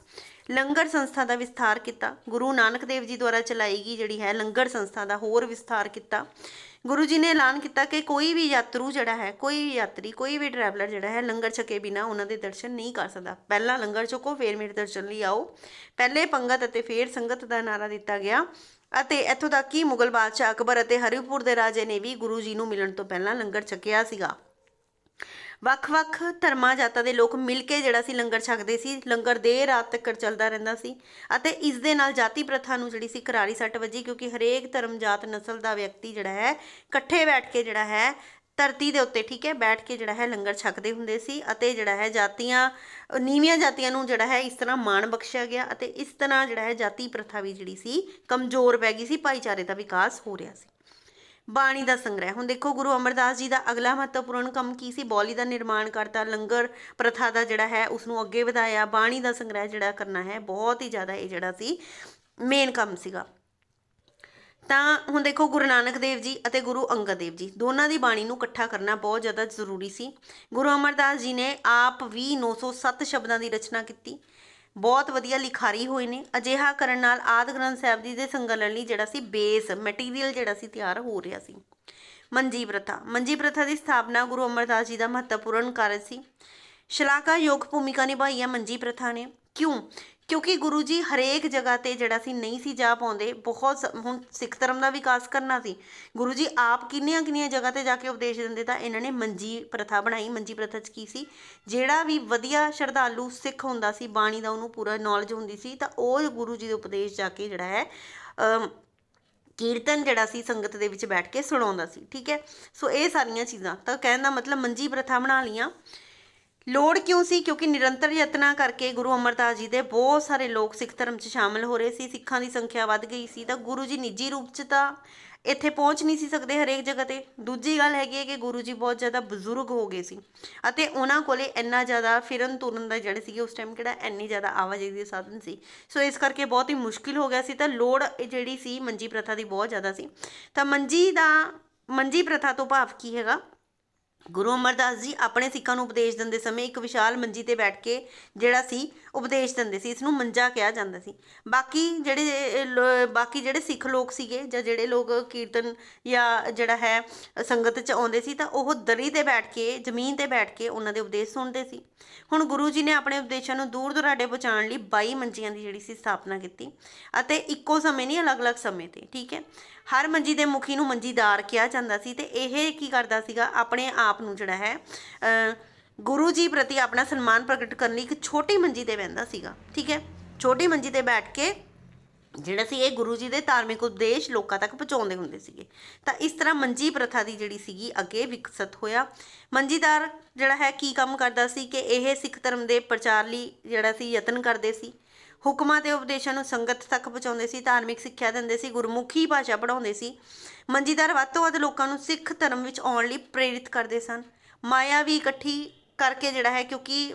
ਲੰਗਰ ਸੰਸਥਾ ਦਾ ਵਿਸਥਾਰ ਕੀਤਾ ਗੁਰੂ ਨਾਨਕ ਦੇਵ ਜੀ ਦੁਆਰਾ ਚਲਾਈ ਗਈ ਜਿਹੜੀ ਹੈ ਲੰਗਰ ਸੰਸਥਾ ਦਾ ਹੋਰ ਵਿਸਥਾਰ ਕੀਤਾ। ਗੁਰੂ ਜੀ ਨੇ ਐਲਾਨ ਕੀਤਾ ਕਿ ਕੋਈ ਵੀ ਯਾਤਰੂ ਜਿਹੜਾ ਹੈ, ਕੋਈ ਵੀ ਯਾਤਰੀ, ਕੋਈ ਵੀ ਟਰੈਵਲਰ ਜਿਹੜਾ ਹੈ, ਲੰਗਰ ਛਕੇ ਬਿਨਾ ਉਹਨਾਂ ਦੇ ਦਰਸ਼ਨ ਨਹੀਂ ਕਰ ਸਕਦਾ। ਪਹਿਲਾਂ ਲੰਗਰ ਛਕੋ, ਫਿਰ ਮੇਰੇ ਦਰਸ਼ਨ ਲਈ ਆਓ। ਪਹਿਲੇ ਪੰਗਤ ਅਤੇ ਫਿਰ ਸੰਗਤ ਦਾ ਨਾਰਾ ਦਿੱਤਾ ਗਿਆ ਅਤੇ ਇੱਥੋਂ ਤੱਕ ਕਿ ਮੁਗਲ ਬਾਦਸ਼ਾਹ ਅਕਬਰ ਅਤੇ ਹਰੀਪੁਰ ਦੇ ਰਾਜੇ ਨੇ ਵੀ ਗੁਰੂ ਜੀ ਨੂੰ ਮਿਲਣ ਤੋਂ ਪਹਿਲਾਂ ਲੰਗਰ ਛਕਿਆ ਸੀਗਾ। ਵੱਖ-ਵੱਖ ਧਰਮਾਂ ਜਾਤਾਂ ਦੇ ਲੋਕ ਮਿਲ ਕੇ ਜਿਹੜਾ ਸੀ ਲੰਗਰ ਛਕਦੇ ਸੀ, ਲੰਗਰ ਦੇਰ ਰਾਤ ਤੱਕ ਚੱਲਦਾ ਰਹਿੰਦਾ ਸੀ ਅਤੇ ਇਸ ਦੇ ਨਾਲ ਜਾਤੀ ਪ੍ਰਥਾ ਨੂੰ ਜਿਹੜੀ ਸੀ ਕਰਾਰੀ ਸੱਟ ਵੱਜੀ ਕਿਉਂਕਿ ਹਰੇਕ ਧਰਮ ਜਾਤ ਨਸਲ ਦਾ ਵਿਅਕਤੀ ਜਿਹੜਾ ਹੈ, ਇਕੱਠੇ ਬੈਠ ਕੇ ਜਿਹੜਾ ਹੈ, ਧਰਤੀ ਦੇ ਉੱਤੇ ਠੀਕ ਹੈ, ਬੈਠ ਕੇ ਜਿਹੜਾ ਹੈ ਲੰਗਰ ਛਕਦੇ ਹੁੰਦੇ ਸੀ ਅਤੇ ਜਿਹੜਾ ਹੈ ਜਾਤੀਆਂ, ਨੀਵੀਆਂ ਜਾਤੀਆਂ ਨੂੰ ਜਿਹੜਾ ਹੈ ਇਸ ਤਰ੍ਹਾਂ ਮਾਣ ਬਖਸ਼ਿਆ ਗਿਆ ਅਤੇ ਇਸ ਤਰ੍ਹਾਂ ਜਿਹੜਾ ਹੈ ਜਾਤੀ ਪ੍ਰਥਾ ਵੀ ਜਿਹੜੀ ਸੀ ਕਮਜ਼ੋਰ ਪੈ ਗਈ ਸੀ, ਭਾਈਚਾਰੇ ਦਾ ਵਿਕਾਸ ਹੋ ਰਿਹਾ ਸੀ। ਬਾਣੀ ਦਾ ਸੰਗ੍ਰਹਿ। ਹੁਣ ਦੇਖੋ ਗੁਰੂ ਅਮਰਦਾਸ ਜੀ ਦਾ ਅਗਲਾ ਮਹੱਤਵਪੂਰਨ ਕੰਮ ਕੀ ਸੀ? ਬੌਲੀ ਦਾ ਨਿਰਮਾਣ ਕਰਤਾ, ਲੰਗਰ ਪ੍ਰਥਾ ਦਾ ਜਿਹੜਾ ਹੈ ਉਸ ਨੂੰ ਅੱਗੇ ਵਧਾਇਆ, ਬਾਣੀ ਦਾ ਸੰਗ੍ਰਹਿ ਜਿਹੜਾ ਕਰਨਾ ਹੈ, ਬਹੁਤ ਹੀ ਜ਼ਿਆਦਾ ਇਹ ਜਿਹੜਾ ਸੀ ਮੇਨ ਕੰਮ ਸੀਗਾ। ਤਾਂ ਹੁਣ ਦੇਖੋ ਗੁਰੂ ਨਾਨਕ ਦੇਵ ਜੀ ਅਤੇ ਗੁਰੂ ਅੰਗਦ ਦੇਵ ਜੀ, ਦੋਨਾਂ ਦੀ ਬਾਣੀ ਨੂੰ ਇਕੱਠਾ ਕਰਨਾ ਬਹੁਤ ਜ਼ਿਆਦਾ ਜ਼ਰੂਰੀ ਸੀ। ਗੁਰੂ ਅਮਰਦਾਸ ਜੀ ਨੇ ਆਪ ਵੀ 907 ਸ਼ਬਦਾਂ ਦੀ ਰਚਨਾ ਕੀਤੀ। ਬਹੁਤ ਵਧੀਆ ਲਿਖਾਰੀ ਹੋਏ ਨੇ। ਅਜਿਹਾ ਕਰਨ ਨਾਲ ਆਦਿ ਗ੍ਰੰਥ ਸਾਹਿਬ ਜੀ ਦੇ ਸੰਗਲਨ ਲਈ ਜਿਹੜਾ ਸੀ ਬੇਸ ਮਟੀਰੀਅਲ ਜਿਹੜਾ ਸੀ ਤਿਆਰ ਹੋ ਰਿਹਾ ਸੀ। ਮੰਜੀ ਪ੍ਰਥਾ ਮੰਜੀ ਪ੍ਰਥਾ ਦੀ ਸਥਾਪਨਾ ਗੁਰੂ ਅਮਰਦਾਸ ਜੀ ਦਾ ਮਹੱਤਵਪੂਰਨ ਕਾਰਜ ਸੀ। ਸ਼ਲਾਘਾਯੋਗ ਭੂਮਿਕਾ ਨਿਭਾਈ ਹੈ ਮੰਜੀ ਪ੍ਰਥਾ ਨੇ। ਕਿਉਂ? ਕਿਉਂਕਿ ਗੁਰੂ ਜੀ ਹਰੇਕ ਜਗ੍ਹਾ ਤੇ ਜਿਹੜਾ ਸੀ ਨਹੀਂ ਸੀ ਜਾ ਪਾਉਂਦੇ, ਬਹੁਤ ਸ- ਹੁਣ ਸਿੱਖ ਧਰਮ ਦਾ ਵਿਕਾਸ ਕਰਨਾ ਸੀ। ਗੁਰੂ ਜੀ ਆਪ ਕਿੰਨੀਆਂ ਕਿੰਨੀਆਂ ਜਗ੍ਹਾ ਤੇ ਜਾ ਕੇ ਉਪਦੇਸ਼ ਦਿੰਦੇ ਤਾਂ ਇਹਨਾਂ ਨੇ ਮੰਜੀ ਪ੍ਰਥਾ ਬਣਾਈ, ਮੰਜੀ ਪ੍ਰਥਾ 'ਚ ਕੀ ਸੀ? ਜਿਹੜਾ ਵੀ ਵਧੀਆ ਸ਼ਰਧਾਲੂ ਸਿੱਖ ਹੁੰਦਾ ਸੀ, ਬਾਣੀ ਦਾ ਉਹਨੂੰ ਪੂਰਾ ਨੌਲੇਜ ਹੁੰਦੀ ਸੀ, ਤਾਂ ਉਹ ਗੁਰੂ ਜੀ ਦੇ ਉਪਦੇਸ਼ ਜਾ ਕੇ ਜਿਹੜਾ ਹੈ ਕੀਰਤਨ ਜਿਹੜਾ ਸੀ ਸੰਗਤ ਦੇ ਵਿੱਚ ਬੈਠ ਕੇ ਸੁਣਾਉਂਦਾ ਸੀ, ਠੀਕ ਹੈ? ਸੋ ਇਹ ਸਾਰੀਆਂ ਚੀਜ਼ਾਂ, ਤਾਂ ਕਹਿਣ ਦਾ ਮਤਲਬ ਮੰਜੀ ਪ੍ਰਥਾ ਬਣਾ ਲੀਆਂ ਲੋੜ ਕਿਉਂ ਸੀ? ਕਿਉਂਕਿ ਨਿਰੰਤਰ ਯਤਨਾਂ ਕਰਕੇ ਗੁਰੂ ਅਮਰਦਾਸ ਜੀ ਦੇ ਬਹੁਤ ਸਾਰੇ ਲੋਕ ਸਿੱਖ ਧਰਮ 'ਚ ਸ਼ਾਮਲ ਹੋ ਰਹੇ ਸੀ। ਸਿੱਖਾਂ ਦੀ ਸੰਖਿਆ ਵੱਧ ਗਈ ਸੀ ਤਾਂ ਗੁਰੂ ਜੀ ਨਿੱਜੀ ਰੂਪ 'ਚ ਤਾਂ ਇੱਥੇ ਪਹੁੰਚ ਨਹੀਂ ਸੀ ਸਕਦੇ ਹਰੇਕ ਜਗ੍ਹਾ ਤੇ। ਦੂਜੀ ਗੱਲ ਹੈਗੀ ਹੈ ਕਿ ਗੁਰੂ ਜੀ ਬਹੁਤ ਜ਼ਿਆਦਾ ਬਜ਼ੁਰਗ ਹੋ ਗਏ ਸੀ ਅਤੇ ਉਹਨਾਂ ਕੋਲੇ ਇੰਨਾ ਜ਼ਿਆਦਾ ਫਿਰਨ ਤੁਰਨ ਦਾ ਜਿਹੜੇ ਸੀਗੇ। ਉਸ ਟਾਈਮ ਕਿਹੜਾ ਇੰਨੀ ਜ਼ਿਆਦਾ ਆਵਾਜਾਈ ਦੇ ਸਾਧਨ ਸੀ। ਸੋ ਇਸ ਕਰਕੇ ਬਹੁਤ ਹੀ ਮੁਸ਼ਕਿਲ ਹੋ ਗਿਆ ਸੀ। ਤਾਂ ਲੋੜ ਇਹ ਜਿਹੜੀ ਸੀ ਮੰਜੀ ਪ੍ਰਥਾ ਦੀ ਬਹੁਤ ਜ਼ਿਆਦਾ ਸੀ। ਤਾਂ ਮੰਜੀ ਦਾ, ਮੰਜੀ ਪ੍ਰਥਾ ਤੋਂ ਭਾਵ ਕੀ ਹੈਗਾ? ਗੁਰੂ ਅਮਰਦਾਸ ਜੀ ਆਪਣੇ ਸਿੱਖਾਂ ਨੂੰ ਉਪਦੇਸ਼ ਦਿੰਦੇ ਸਮੇਂ ਇੱਕ ਵਿਸ਼ਾਲ ਮੰਜੀ ਤੇ ਬੈਠ ਕੇ ਜਿਹੜਾ ਸੀ ਉਪਦੇਸ਼ ਦਿੰਦੇ ਸੀ ਇਸ ਨੂੰ ਮੰਜਾ ਕਿਹਾ ਜਾਂਦਾ ਸੀ। ਬਾਕੀ ਜਿਹੜੇ ਬਾਕੀ ਜਿਹੜੇ ਸਿੱਖ ਲੋਕ ਸੀਗੇ ਜਾਂ ਜਿਹੜੇ ਲੋਕ ਕੀਰਤਨ ਜਾਂ ਜਿਹੜਾ ਹੈ ਸੰਗਤ 'ਚ ਆਉਂਦੇ ਸੀ, ਤਾਂ ਉਹ ਦਰੀ ਤੇ ਬੈਠ ਕੇ, ਜ਼ਮੀਨ ਤੇ ਬੈਠ ਕੇ ਉਹਨਾਂ ਦੇ ਉਪਦੇਸ਼ ਸੁਣਦੇ ਸੀ। ਹੁਣ ਗੁਰੂ ਜੀ ਨੇ ਆਪਣੇ ਉਪਦੇਸ਼ਾਂ ਨੂੰ ਦੂਰ ਦੁਰਾਡੇ ਪਹੁੰਚਾਉਣ ਲਈ 22 ਮੰਜੀਆਂ ਦੀ ਜਿਹੜੀ ਸੀ ਸਥਾਪਨਾ ਕੀਤੀ ਅਤੇ ਇੱਕੋ ਸਮੇਂ ਨਹੀਂ, ਅਲੱਗ-ਅਲੱਗ ਸਮੇਂ ਤੇ, ਠੀਕ ਹੈ? ਹਰ ਮੰਜੀ ਦੇ ਮੁਖੀ ਨੂੰ ਮੰਜੀਦਾਰ ਕਿਹਾ ਜਾਂਦਾ ਸੀ ਤੇ ਇਹ ਕੀ ਕਰਦਾ ਸੀਗਾ? ਆਪਣੇ ਆਪ ਨੂੰ ਜਿਹੜਾ ਹੈ ਗੁਰੂ ਜੀ ਪ੍ਰਤੀ ਆਪਣਾ ਸਨਮਾਨ ਪ੍ਰਗਟ ਕਰਨ ਲਈ ਇੱਕ ਛੋਟੀ ਮੰਜੀ ਤੇ ਬਹਿੰਦਾ ਸੀਗਾ, ਠੀਕ ਹੈ? ਛੋਟੀ ਮੰਜੀ ਤੇ ਬੈਠ ਕੇ ਜਿਹੜਾ ਸੀ ਇਹ ਗੁਰੂ ਜੀ ਦੇ ਧਾਰਮਿਕ ਉਪਦੇਸ਼ ਲੋਕਾਂ ਤੱਕ ਪਹੁੰਚਾਉਂਦੇ ਹੁੰਦੇ ਸੀਗੇ। ਤਾਂ ਇਸ ਤਰ੍ਹਾਂ ਮੰਜੀ ਪ੍ਰਥਾ ਦੀ ਜਿਹੜੀ ਸੀਗੀ ਅੱਗੇ ਵਿਕਸਿਤ ਹੋਇਆ। ਮੰਜੀਦਾਰ ਜਿਹੜਾ ਹੈ ਕੀ ਕੰਮ ਕਰਦਾ ਸੀ ਕਿ ਇਹ ਸਿੱਖ ਧਰਮ ਦੇ ਪ੍ਰਚਾਰ ਲਈ ਜਿਹੜਾ ਸੀ ਯਤਨ ਕਰਦੇ ਸੀ। ਹੁਕਮਾਂ ਤੇ ਉਪਦੇਸ਼ਾਂ ਨੂੰ ਸੰਗਤ ਤੱਕ ਪਹੁੰਚਾਉਂਦੇ ਸੀ, ਧਾਰਮਿਕ ਸਿੱਖਿਆ ਦਿੰਦੇ ਸੀ, ਗੁਰਮੁਖੀ ਭਾਸ਼ਾ ਪੜ੍ਹਾਉਂਦੇ ਸੀ। ਮੰਜੀਦਾਰ ਵੱਧ ਤੋਂ ਵੱਧ ਲੋਕਾਂ ਨੂੰ ਸਿੱਖ ਧਰਮ ਵਿੱਚ ਆਉਣ ਲਈ ਪ੍ਰੇਰਿਤ ਕਰਦੇ ਸਨ। ਮਾਇਆ ਵੀ ਇਕੱਠੀ ਕਰਕੇ ਜਿਹੜਾ ਹੈ, ਕਿਉਂਕਿ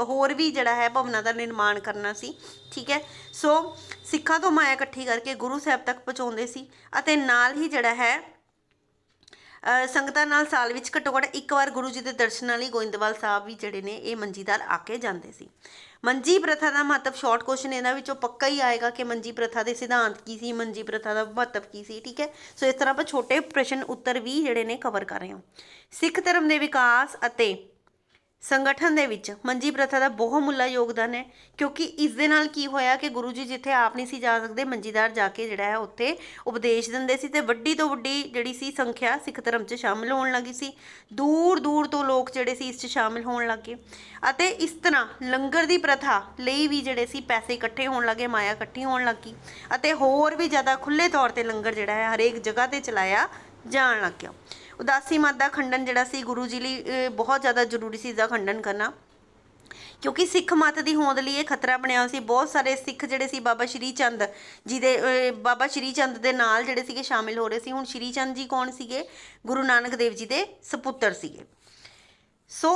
ਹੋਰ ਵੀ ਜਿਹੜਾ ਹੈ, ਭਵਨਾਂ ਦਾ ਨਿਰਮਾਣ ਕਰਨਾ ਸੀ, ਠੀਕ ਹੈ? ਸੋ ਸਿੱਖਾਂ ਤੋਂ ਮਾਇਆ ਇਕੱਠੀ ਕਰਕੇ ਗੁਰੂ ਸਾਹਿਬ ਤੱਕ ਪਹੁੰਚਾਉਂਦੇ ਸੀ ਅਤੇ ਨਾਲ ਹੀ ਜਿਹੜਾ ਹੈ ਸੰਗਤਾਂ ਨਾਲ ਸਾਲ ਵਿੱਚ ਘੱਟੋ ਘੱਟ ਇੱਕ ਵਾਰ ਗੁਰੂ ਜੀ ਦੇ ਦਰਸ਼ਨਾਂ ਲਈ ਗੋਇੰਦਵਾਲ ਸਾਹਿਬ ਵੀ ਜਿਹੜੇ ਨੇ, ਇਹ ਮੰਜੀਦਾਰ ਆ ਕੇ ਜਾਂਦੇ ਸੀ। ਮੰਜੀ ਪ੍ਰਥਾ ਦਾ ਮਹੱਤਵ ਸ਼ਾਰਟ ਕੁਐਸਚਨ ਇਹਨਾਂ ਵਿੱਚੋਂ ਪੱਕਾ ਹੀ ਆਏਗਾ ਕਿ ਮੰਜੀ ਪ੍ਰਥਾ ਦੇ ਸਿਧਾਂਤ ਕੀ ਸੀ, ਮੰਜੀ ਪ੍ਰਥਾ ਦਾ ਮਹੱਤਵ ਕੀ ਸੀ, ਠੀਕ ਹੈ? ਸੋ ਇਸ ਤਰ੍ਹਾਂ ਆਪਾਂ ਛੋਟੇ ਪ੍ਰਸ਼ਨ ਉੱਤਰ ਵੀ ਜਿਹੜੇ ਨੇ ਕਵਰ ਕਰ ਰਹੇ ਹਾਂ। ਸਿੱਖ ਧਰਮ ਦੇ ਵਿਕਾਸ ਅਤੇ ਸੰਗਠਨ ਦੇ ਵਿੱਚ ਮੰਜੀ ਪ੍ਰਥਾ ਦਾ ਬਹੁਮੁੱਲਾ ਯੋਗਦਾਨ ਹੈ, ਕਿਉਂਕਿ ਇਸ ਦੇ ਨਾਲ ਕੀ ਹੋਇਆ ਕਿ ਗੁਰੂ ਜੀ ਜਿੱਥੇ ਆਪ ਨਹੀਂ ਸੀ ਜਾ ਸਕਦੇ, ਮੰਜੀਦਾਰ ਜਾ ਕੇ ਜਿਹੜਾ ਹੈ ਉੱਥੇ ਉਪਦੇਸ਼ ਦਿੰਦੇ ਸੀ ਤੇ ਵੱਡੀ ਤੋਂ ਵੱਡੀ ਜਿਹੜੀ ਸੀ ਸੰਖਿਆ ਸਿੱਖ ਧਰਮ 'ਚ ਸ਼ਾਮਿਲ ਹੋਣ ਲੱਗੀ ਸੀ। ਦੂਰ ਦੂਰ ਤੋਂ ਲੋਕ ਜਿਹੜੇ ਸੀ ਇਸ 'ਚ ਸ਼ਾਮਿਲ ਹੋਣ ਲੱਗੇ ਅਤੇ ਇਸ ਤਰ੍ਹਾਂ ਲੰਗਰ ਦੀ ਪ੍ਰਥਾ ਲਈ ਵੀ ਜਿਹੜੇ ਸੀ ਪੈਸੇ ਇਕੱਠੇ ਹੋਣ ਲੱਗੇ, ਮਾਇਆ ਇਕੱਠੀ ਹੋਣ ਲੱਗੀ ਅਤੇ ਹੋਰ ਵੀ ਜ਼ਿਆਦਾ ਖੁੱਲੇ ਤੌਰ ਤੇ ਲੰਗਰ ਜਿਹੜਾ ਹੈ ਹਰੇਕ ਜਗ੍ਹਾ ਤੇ ਚਲਾਇਆ ਜਾਣ ਲੱਗ ਗਿਆ। ਉਦਾਸੀ ਮਤ ਦਾ ਖੰਡਨ ਜਿਹੜਾ ਸੀ, ਗੁਰੂ ਜੀ ਲਈ ਬਹੁਤ ਜ਼ਿਆਦਾ ਜ਼ਰੂਰੀ ਸੀ ਇਸ ਦਾ ਖੰਡਨ ਕਰਨਾ। ਕਿਉਂਕਿ ਸਿੱਖ ਮਤ ਦੀ ਹੋਂਦ ਲਈ ਇਹ ਖਤਰਾ ਬਣਿਆ ਹੋਇਆ ਸੀ। ਬਹੁਤ ਸਾਰੇ ਸਿੱਖ ਜਿਹੜੇ ਸੀ, ਬਾਬਾ ਸ਼੍ਰੀ ਚੰਦ ਜੀ ਦੇ ਬਾਬਾ ਸ਼੍ਰੀ ਚੰਦ ਦੇ ਨਾਲ ਜਿਹੜੇ ਸੀਗੇ, ਸ਼ਾਮਿਲ ਹੋ ਰਹੇ ਸੀ। ਹੁਣ ਸ਼੍ਰੀ ਚੰਦ ਜੀ ਕੌਣ ਸੀਗੇ? ਗੁਰੂ ਨਾਨਕ ਦੇਵ ਜੀ ਦੇ ਸੁਪੁੱਤਰ ਸੀਗੇ। ਸੋ,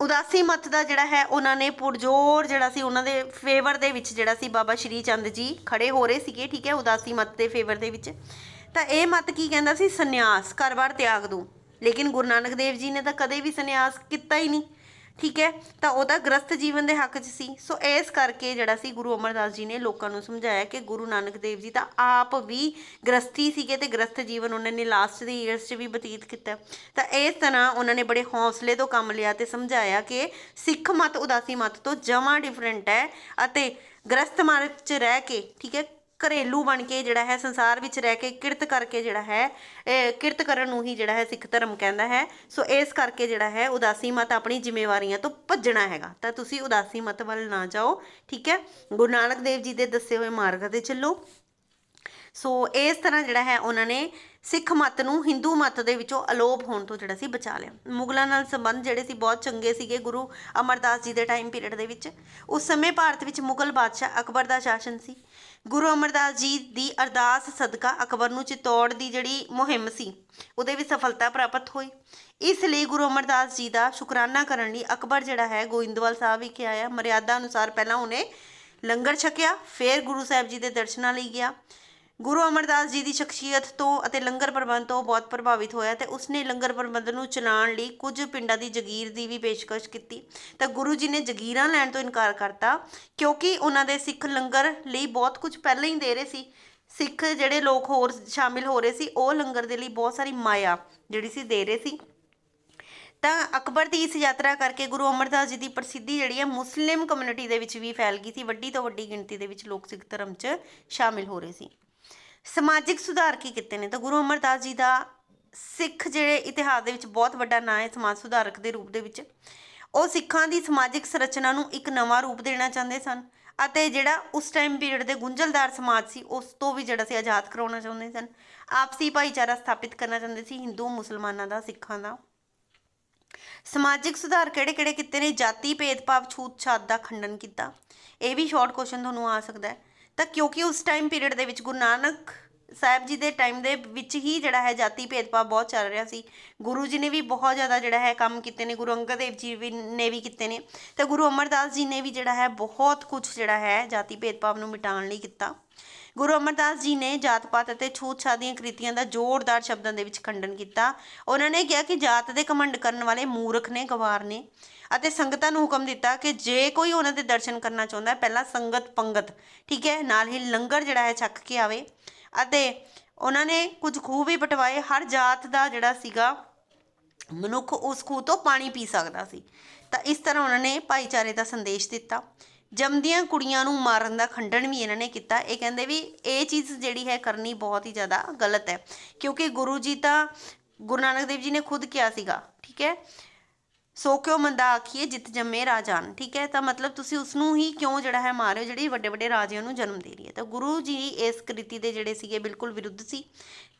ਉਦਾਸੀ ਮਤ ਦਾ ਜਿਹੜਾ ਹੈ, ਉਹਨਾਂ ਨੇ ਪੁਰਜੋਰ ਜਿਹੜਾ ਸੀ, ਉਹਨਾਂ ਦੇ ਫੇਵਰ ਦੇ ਵਿੱਚ ਜਿਹੜਾ ਸੀ, ਬਾਬਾ ਸ਼੍ਰੀ ਚੰਦ ਜੀ ਖੜੇ ਹੋ ਰਹੇ ਸੀਗੇ, ਠੀਕ ਹੈ, ਉਦਾਸੀ ਮਤ ਦੇ ਫੇਵਰ ਦੇ ਵਿੱਚ। ਤਾਂ ਇਹ ਮਤ ਕੀ ਕਹਿੰਦਾ ਸੀ? ਸੰਨਿਆਸ ਘਰ-ਬਾਰ ਤਿਆਗ ਦੂੰ। ਲੇਕਿਨ ਗੁਰੂ ਨਾਨਕ ਦੇਵ ਜੀ ਨੇ ਤਾਂ ਕਦੇ ਵੀ ਸੰਨਿਆਸ ਕੀਤਾ ਹੀ ਨਹੀਂ। ਠੀਕ ਹੈ? ਤਾਂ ਉਹ ਤਾਂ ਗ੍ਰਸਥ ਜੀਵਨ ਦੇ ਹੱਕ 'ਚ ਸੀ। ਸੋ ਇਸ ਕਰਕੇ ਜਿਹੜਾ ਸੀ ਗੁਰੂ ਅਮਰਦਾਸ ਜੀ ਨੇ ਲੋਕਾਂ ਨੂੰ ਸਮਝਾਇਆ ਕਿ ਗੁਰੂ ਨਾਨਕ ਦੇਵ ਜੀ ਤਾਂ ਆਪ ਵੀ ਗ੍ਰਸਥੀ ਸੀਗੇ ਤੇ ਗ੍ਰਸਥ ਜੀਵਨ ਉਹਨਾਂ ਨੇ ਲਾਸਟ ਦੇ ਇਅਰਸ 'ਚ ਵੀ ਬਤੀਤ ਕੀਤਾ। ਤਾਂ ਇਸ ਤਰ੍ਹਾਂ ਉਹਨਾਂ ਨੇ ਬੜੇ ਹੌਸਲੇ ਤੋਂ ਕੰਮ ਲਿਆ ਤੇ ਸਮਝਾਇਆ ਕਿ ਸਿੱਖ ਮਤ, ਉਦਾਸੀ ਮਤ ਤੋਂ ਜਮਾਂ ਡਿਫਰੈਂਟ ਹੈ ਅਤੇ ਗ੍ਰਸਥ ਮਾਰਗ 'ਚ ਰਹਿ ਕੇ, ਠੀਕ ਹੈ ਘਰੇਲੂ ਬਣ ਕੇ ਜਿਹੜਾ ਹੈ ਸੰਸਾਰ ਵਿੱਚ ਰਹਿ ਕੇ ਕਿਰਤ ਕਰਕੇ ਜਿਹੜਾ ਹੈ ਕਿਰਤ ਕਰਨ ਨੂੰ ਹੀ ਜਿਹੜਾ ਹੈ ਸਿੱਖ ਧਰਮ ਕਹਿੰਦਾ ਹੈ। ਸੋ ਇਸ ਕਰਕੇ ਜਿਹੜਾ ਹੈ ਉਦਾਸੀ ਮਤ ਆਪਣੀ ਜ਼ਿੰਮੇਵਾਰੀਆਂ ਤੋਂ ਭੱਜਣਾ ਹੈਗਾ। ਤਾਂ ਤੁਸੀਂ ਉਦਾਸੀ ਮਤ ਵੱਲ ਨਾ ਜਾਓ, ਠੀਕ ਹੈ? ਗੁਰੂ ਨਾਨਕ ਦੇਵ ਜੀ ਦੇ ਦੱਸੇ ਹੋਏ ਮਾਰਗ ਤੇ ਚੱਲੋ। ਸੋ ਇਸ ਤਰ੍ਹਾਂ ਜਿਹੜਾ ਹੈ ਉਹਨਾਂ ਨੇ ਸਿੱਖ ਮਤ ਨੂੰ, ਹਿੰਦੂ ਮਤ ਦੇ ਵਿੱਚੋਂ ਅਲੋਪ ਹੋਣ ਤੋਂ ਜਿਹੜਾ ਸੀ ਬਚਾ ਲਿਆ। ਮੁਗਲਾਂ ਨਾਲ ਸੰਬੰਧ ਜਿਹੜੇ ਸੀ ਬਹੁਤ ਚੰਗੇ ਸੀਗੇ ਗੁਰੂ ਅਮਰਦਾਸ ਜੀ ਦੇ ਟਾਈਮ ਪੀਰੀਅਡ ਦੇ ਵਿੱਚ। ਉਸ ਸਮੇਂ ਭਾਰਤ ਵਿੱਚ ਮੁਗਲ ਬਾਦਸ਼ਾਹ ਅਕਬਰ ਦਾ ਸ਼ਾਸਨ ਸੀ। ਗੁਰੂ ਅਮਰਦਾਸ ਜੀ ਦੀ ਅਰਦਾਸ ਸਦਕਾ ਅਕਬਰ ਨੂੰ ਚਿਤੌੜ ਦੀ ਜਿਹੜੀ ਮੁਹਿੰਮ ਸੀ, ਉਹਦੇ ਵਿੱਚ ਸਫਲਤਾ ਪ੍ਰਾਪਤ ਹੋਈ। ਇਸ ਲਈ ਗੁਰੂ ਅਮਰਦਾਸ ਜੀ ਦਾ ਸ਼ੁਕਰਾਨਾ ਕਰਨ ਲਈ ਅਕਬਰ ਜਿਹੜਾ ਹੈ ਗੋਇੰਦਵਾਲ ਸਾਹਿਬ ਵਿਖੇ ਆਇਆ। ਮਰਿਆਦਾ ਅਨੁਸਾਰ ਪਹਿਲਾਂ ਉਹਨੇ ਲੰਗਰ ਛਕਿਆ, ਫਿਰ ਗੁਰੂ ਸਾਹਿਬ ਜੀ ਦੇ ਦਰਸ਼ਨਾਂ ਲਈ ਗਿਆ। ਗੁਰੂ ਅਮਰਦਾਸ ਜੀ ਦੀ ਸ਼ਖਸੀਅਤ ਤੋਂ ਅਤੇ ਲੰਗਰ ਪ੍ਰਬੰਧ ਤੋਂ ਬਹੁਤ ਪ੍ਰਭਾਵਿਤ ਹੋਇਆ ਤੇ ਉਸਨੇ ਲੰਗਰ ਪ੍ਰਬੰਧ ਨੂੰ ਚਲਾਉਣ ਲਈ ਕੁਝ ਪਿੰਡਾਂ ਦੀ ਜਗੀਰ ਦੀ ਵੀ ਪੇਸ਼ਕਸ਼ ਕੀਤੀ। ਤਾਂ ਗੁਰੂ ਜੀ ਨੇ ਜਗੀਰਾਂ ਲੈਣ ਤੋਂ ਇਨਕਾਰ ਕਰਤਾ ਕਿਉਂਕਿ ਉਹਨਾਂ ਦੇ ਸਿੱਖ ਲੰਗਰ ਲਈ ਬਹੁਤ ਕੁਝ ਪਹਿਲਾਂ ਹੀ ਦੇ ਰਹੇ ਸੀ। ਸਿੱਖ ਜਿਹੜੇ ਲੋਕ ਹੋਰ ਸ਼ਾਮਿਲ ਹੋ ਰਹੇ ਸੀ, ਉਹ ਲੰਗਰ ਦੇ ਲਈ ਬਹੁਤ ਸਾਰੀ ਮਾਇਆ ਜਿਹੜੀ ਸੀ ਦੇ ਰਹੇ ਸੀ। ਤਾਂ ਅਕਬਰ ਦੀ ਇਸ ਯਾਤਰਾ ਕਰਕੇ ਗੁਰੂ ਅਮਰਦਾਸ ਜੀ ਦੀ ਪ੍ਰਸਿੱਧੀ ਜਿਹੜੀ ਹੈ ਮੁਸਲਿਮ ਕਮਿਊਨਿਟੀ ਦੇ ਵਿੱਚ ਵੀ ਫੈਲ ਗਈ ਸੀ। ਵੱਡੀ ਤੋਂ ਵੱਡੀ ਗਿਣਤੀ ਦੇ ਵਿੱਚ ਲੋਕ ਸਿੱਖ ਧਰਮ 'ਚ ਸ਼ਾਮਿਲ ਹੋ ਰਹੇ ਸੀ। ਸਮਾਜਿਕ ਸੁਧਾਰ ਕੀ ਕੀਤੇ ਨੇ? ਤਾਂ ਗੁਰੂ ਅਮਰਦਾਸ ਜੀ ਦਾ ਸਿੱਖ ਜਿਹੜੇ ਇਤਿਹਾਸ ਦੇ ਵਿੱਚ ਬਹੁਤ ਵੱਡਾ ਨਾਂ ਹੈ ਸਮਾਜ ਸੁਧਾਰਕ ਦੇ ਰੂਪ ਦੇ ਵਿੱਚ, ਉਹ ਸਿੱਖਾਂ ਦੀ ਸਮਾਜਿਕ ਸੰਰਚਨਾ ਨੂੰ ਇੱਕ ਨਵਾਂ ਰੂਪ ਦੇਣਾ ਚਾਹੁੰਦੇ ਸਨ ਅਤੇ ਜਿਹੜਾ ਉਸ ਟਾਈਮ ਪੀਰੀਅਡ ਦੇ ਗੁੰਝਲਦਾਰ ਸਮਾਜ ਸੀ, ਉਸ ਤੋਂ ਵੀ ਜਿਹੜਾ ਸੀ ਆਜ਼ਾਦ ਕਰਾਉਣਾ ਚਾਹੁੰਦੇ ਸਨ। ਆਪਸੀ ਭਾਈਚਾਰਾ ਸਥਾਪਿਤ ਕਰਨਾ ਚਾਹੁੰਦੇ ਸੀ, ਹਿੰਦੂ ਮੁਸਲਮਾਨਾਂ ਦਾ, ਸਿੱਖਾਂ ਦਾ। ਸਮਾਜਿਕ ਸੁਧਾਰ ਕਿਹੜੇ-ਕਿਹੜੇ ਕੀਤੇ ਨੇ? ਜਾਤੀ ਭੇਦਭਾਵ, ਛੂਤ-ਛਾਤ ਦਾ ਖੰਡਨ ਕੀਤਾ। ਇਹ ਵੀ ਸ਼ਾਰਟ ਕੁਐਸਚਨ ਤੁਹਾਨੂੰ ਆ ਸਕਦਾ ਹੈ। ਤਾਂ ਕਿਉਂਕਿ ਉਸ ਟਾਈਮ ਪੀਰੀਅਡ ਦੇ ਵਿੱਚ ਗੁਰੂ ਨਾਨਕ ਸਾਹਿਬ ਜੀ ਦੇ ਟਾਈਮ ਦੇ ਵਿੱਚ ਹੀ ਜਿਹੜਾ ਹੈ ਜਾਤੀ ਭੇਦਭਾਵ ਬਹੁਤ ਚੱਲ ਰਿਹਾ ਸੀ। ਗੁਰੂ ਜੀ ਨੇ ਵੀ ਬਹੁਤ ਜ਼ਿਆਦਾ ਜਿਹੜਾ ਹੈ ਕੰਮ ਕੀਤੇ ਨੇ, ਗੁਰੂ ਅੰਗਦ ਦੇਵ ਜੀ ਵੀ ਨੇ ਵੀ ਕੀਤੇ ਨੇ। ਤੇ ਗੁਰੂ ਅਮਰਦਾਸ ਜੀ ਨੇ ਵੀ ਜਿਹੜਾ ਹੈ ਬਹੁਤ ਕੁਝ ਜਿਹੜਾ ਹੈ ਜਾਤੀ ਭੇਦਭਾਵ ਨੂੰ ਮਿਟਾਉਣ ਲਈ ਕੀਤਾ। ਗੁਰੂ ਅਮਰਦਾਸ ਜੀ ਨੇ ਜਾਤ ਪਾਤ ਅਤੇ ਛੂਤ-ਛਾਤ ਦੀਆਂ ਕ੍ਰਿਤੀਆਂ ਦਾ ਜ਼ੋਰਦਾਰ ਸ਼ਬਦਾਂ ਦੇ ਵਿੱਚ ਖੰਡਨ ਕੀਤਾ। ਉਹਨਾਂ ਨੇ ਕਿਹਾ ਕਿ ਜਾਤ ਦੇ ਕਮੰਡ ਕਰਨ ਵਾਲੇ ਮੂਰਖ ਨੇ, ਗਵਾਰ ਨੇ। ਅਤੇ ਸੰਗਤਾਂ ਨੂੰ ਹੁਕਮ ਦਿੱਤਾ ਕਿ ਜੇ ਕੋਈ ਉਹਨਾਂ ਦੇ ਦਰਸ਼ਨ ਕਰਨਾ ਚਾਹੁੰਦਾ ਹੈ, ਪਹਿਲਾਂ ਸੰਗਤ ਪੰਗਤ, ਠੀਕ ਹੈ, ਨਾਲ ਹੀ ਲੰਗਰ ਜਿਹੜਾ ਹੈ ਛੱਕ ਕੇ ਆਵੇ। ਅਤੇ ਉਹਨਾਂ ਨੇ ਕੁਝ ਖੂਹ ਵੀ ਪਟਵਾਏ, ਹਰ ਜਾਤ ਦਾ ਜਿਹੜਾ ਸੀਗਾ ਮਨੁੱਖ ਉਸ ਖੂਹ ਤੋਂ ਪਾਣੀ ਪੀ ਸਕਦਾ ਸੀ। ਤਾਂ ਇਸ ਤਰ੍ਹਾਂ ਉਹਨਾਂ ਨੇ ਭਾਈਚਾਰੇ ਦਾ ਸੰਦੇਸ਼ ਦਿੱਤਾ। ਜੰਮਦੀਆਂ ਕੁੜੀਆਂ ਨੂੰ ਮਾਰਨ ਦਾ ਖੰਡਨ ਵੀ ਇਹਨਾਂ ਨੇ ਕੀਤਾ। ਇਹ ਕਹਿੰਦੇ ਵੀ ਇਹ ਚੀਜ਼ ਜਿਹੜੀ ਹੈ ਕਰਨੀ ਬਹੁਤ ਹੀ ਜ਼ਿਆਦਾ ਗਲਤ ਹੈ, ਕਿਉਂਕਿ ਗੁਰੂ ਜੀ ਤਾਂ ਗੁਰੂ ਨਾਨਕ ਦੇਵ ਜੀ ਨੇ ਖੁਦ ਕਿਹਾ ਸੀਗਾ, ਠੀਕ ਹੈ ਸੋ ਕਿਉ ਮੰਦਾ ਆਖੀਏ, ਜਿੱਤ ਜੰਮੇ ਰਾਜਾਨ ਠੀਕ ਹੈ? ਤਾਂ ਮਤਲਬ ਤੁਸੀਂ ਉਸ ਨੂੰ ਹੀ ਕਿਉਂ ਜਿਹੜਾ ਹੈ ਮਾਰਿਓ, ਜਿਹੜੀ ਵੱਡੇ ਵੱਡੇ ਰਾਜਿਆਂ ਨੂੰ ਜਨਮ ਦੇ ਰਹੀ ਹੈ? ਤਾਂ ਗੁਰੂ ਜੀ ਇਸ ਕ੍ਰਿਤੀ ਦੇ ਜਿਹੜੇ ਸੀਗੇ ਬਿਲਕੁਲ ਵਿਰੁੱਧ ਸੀ।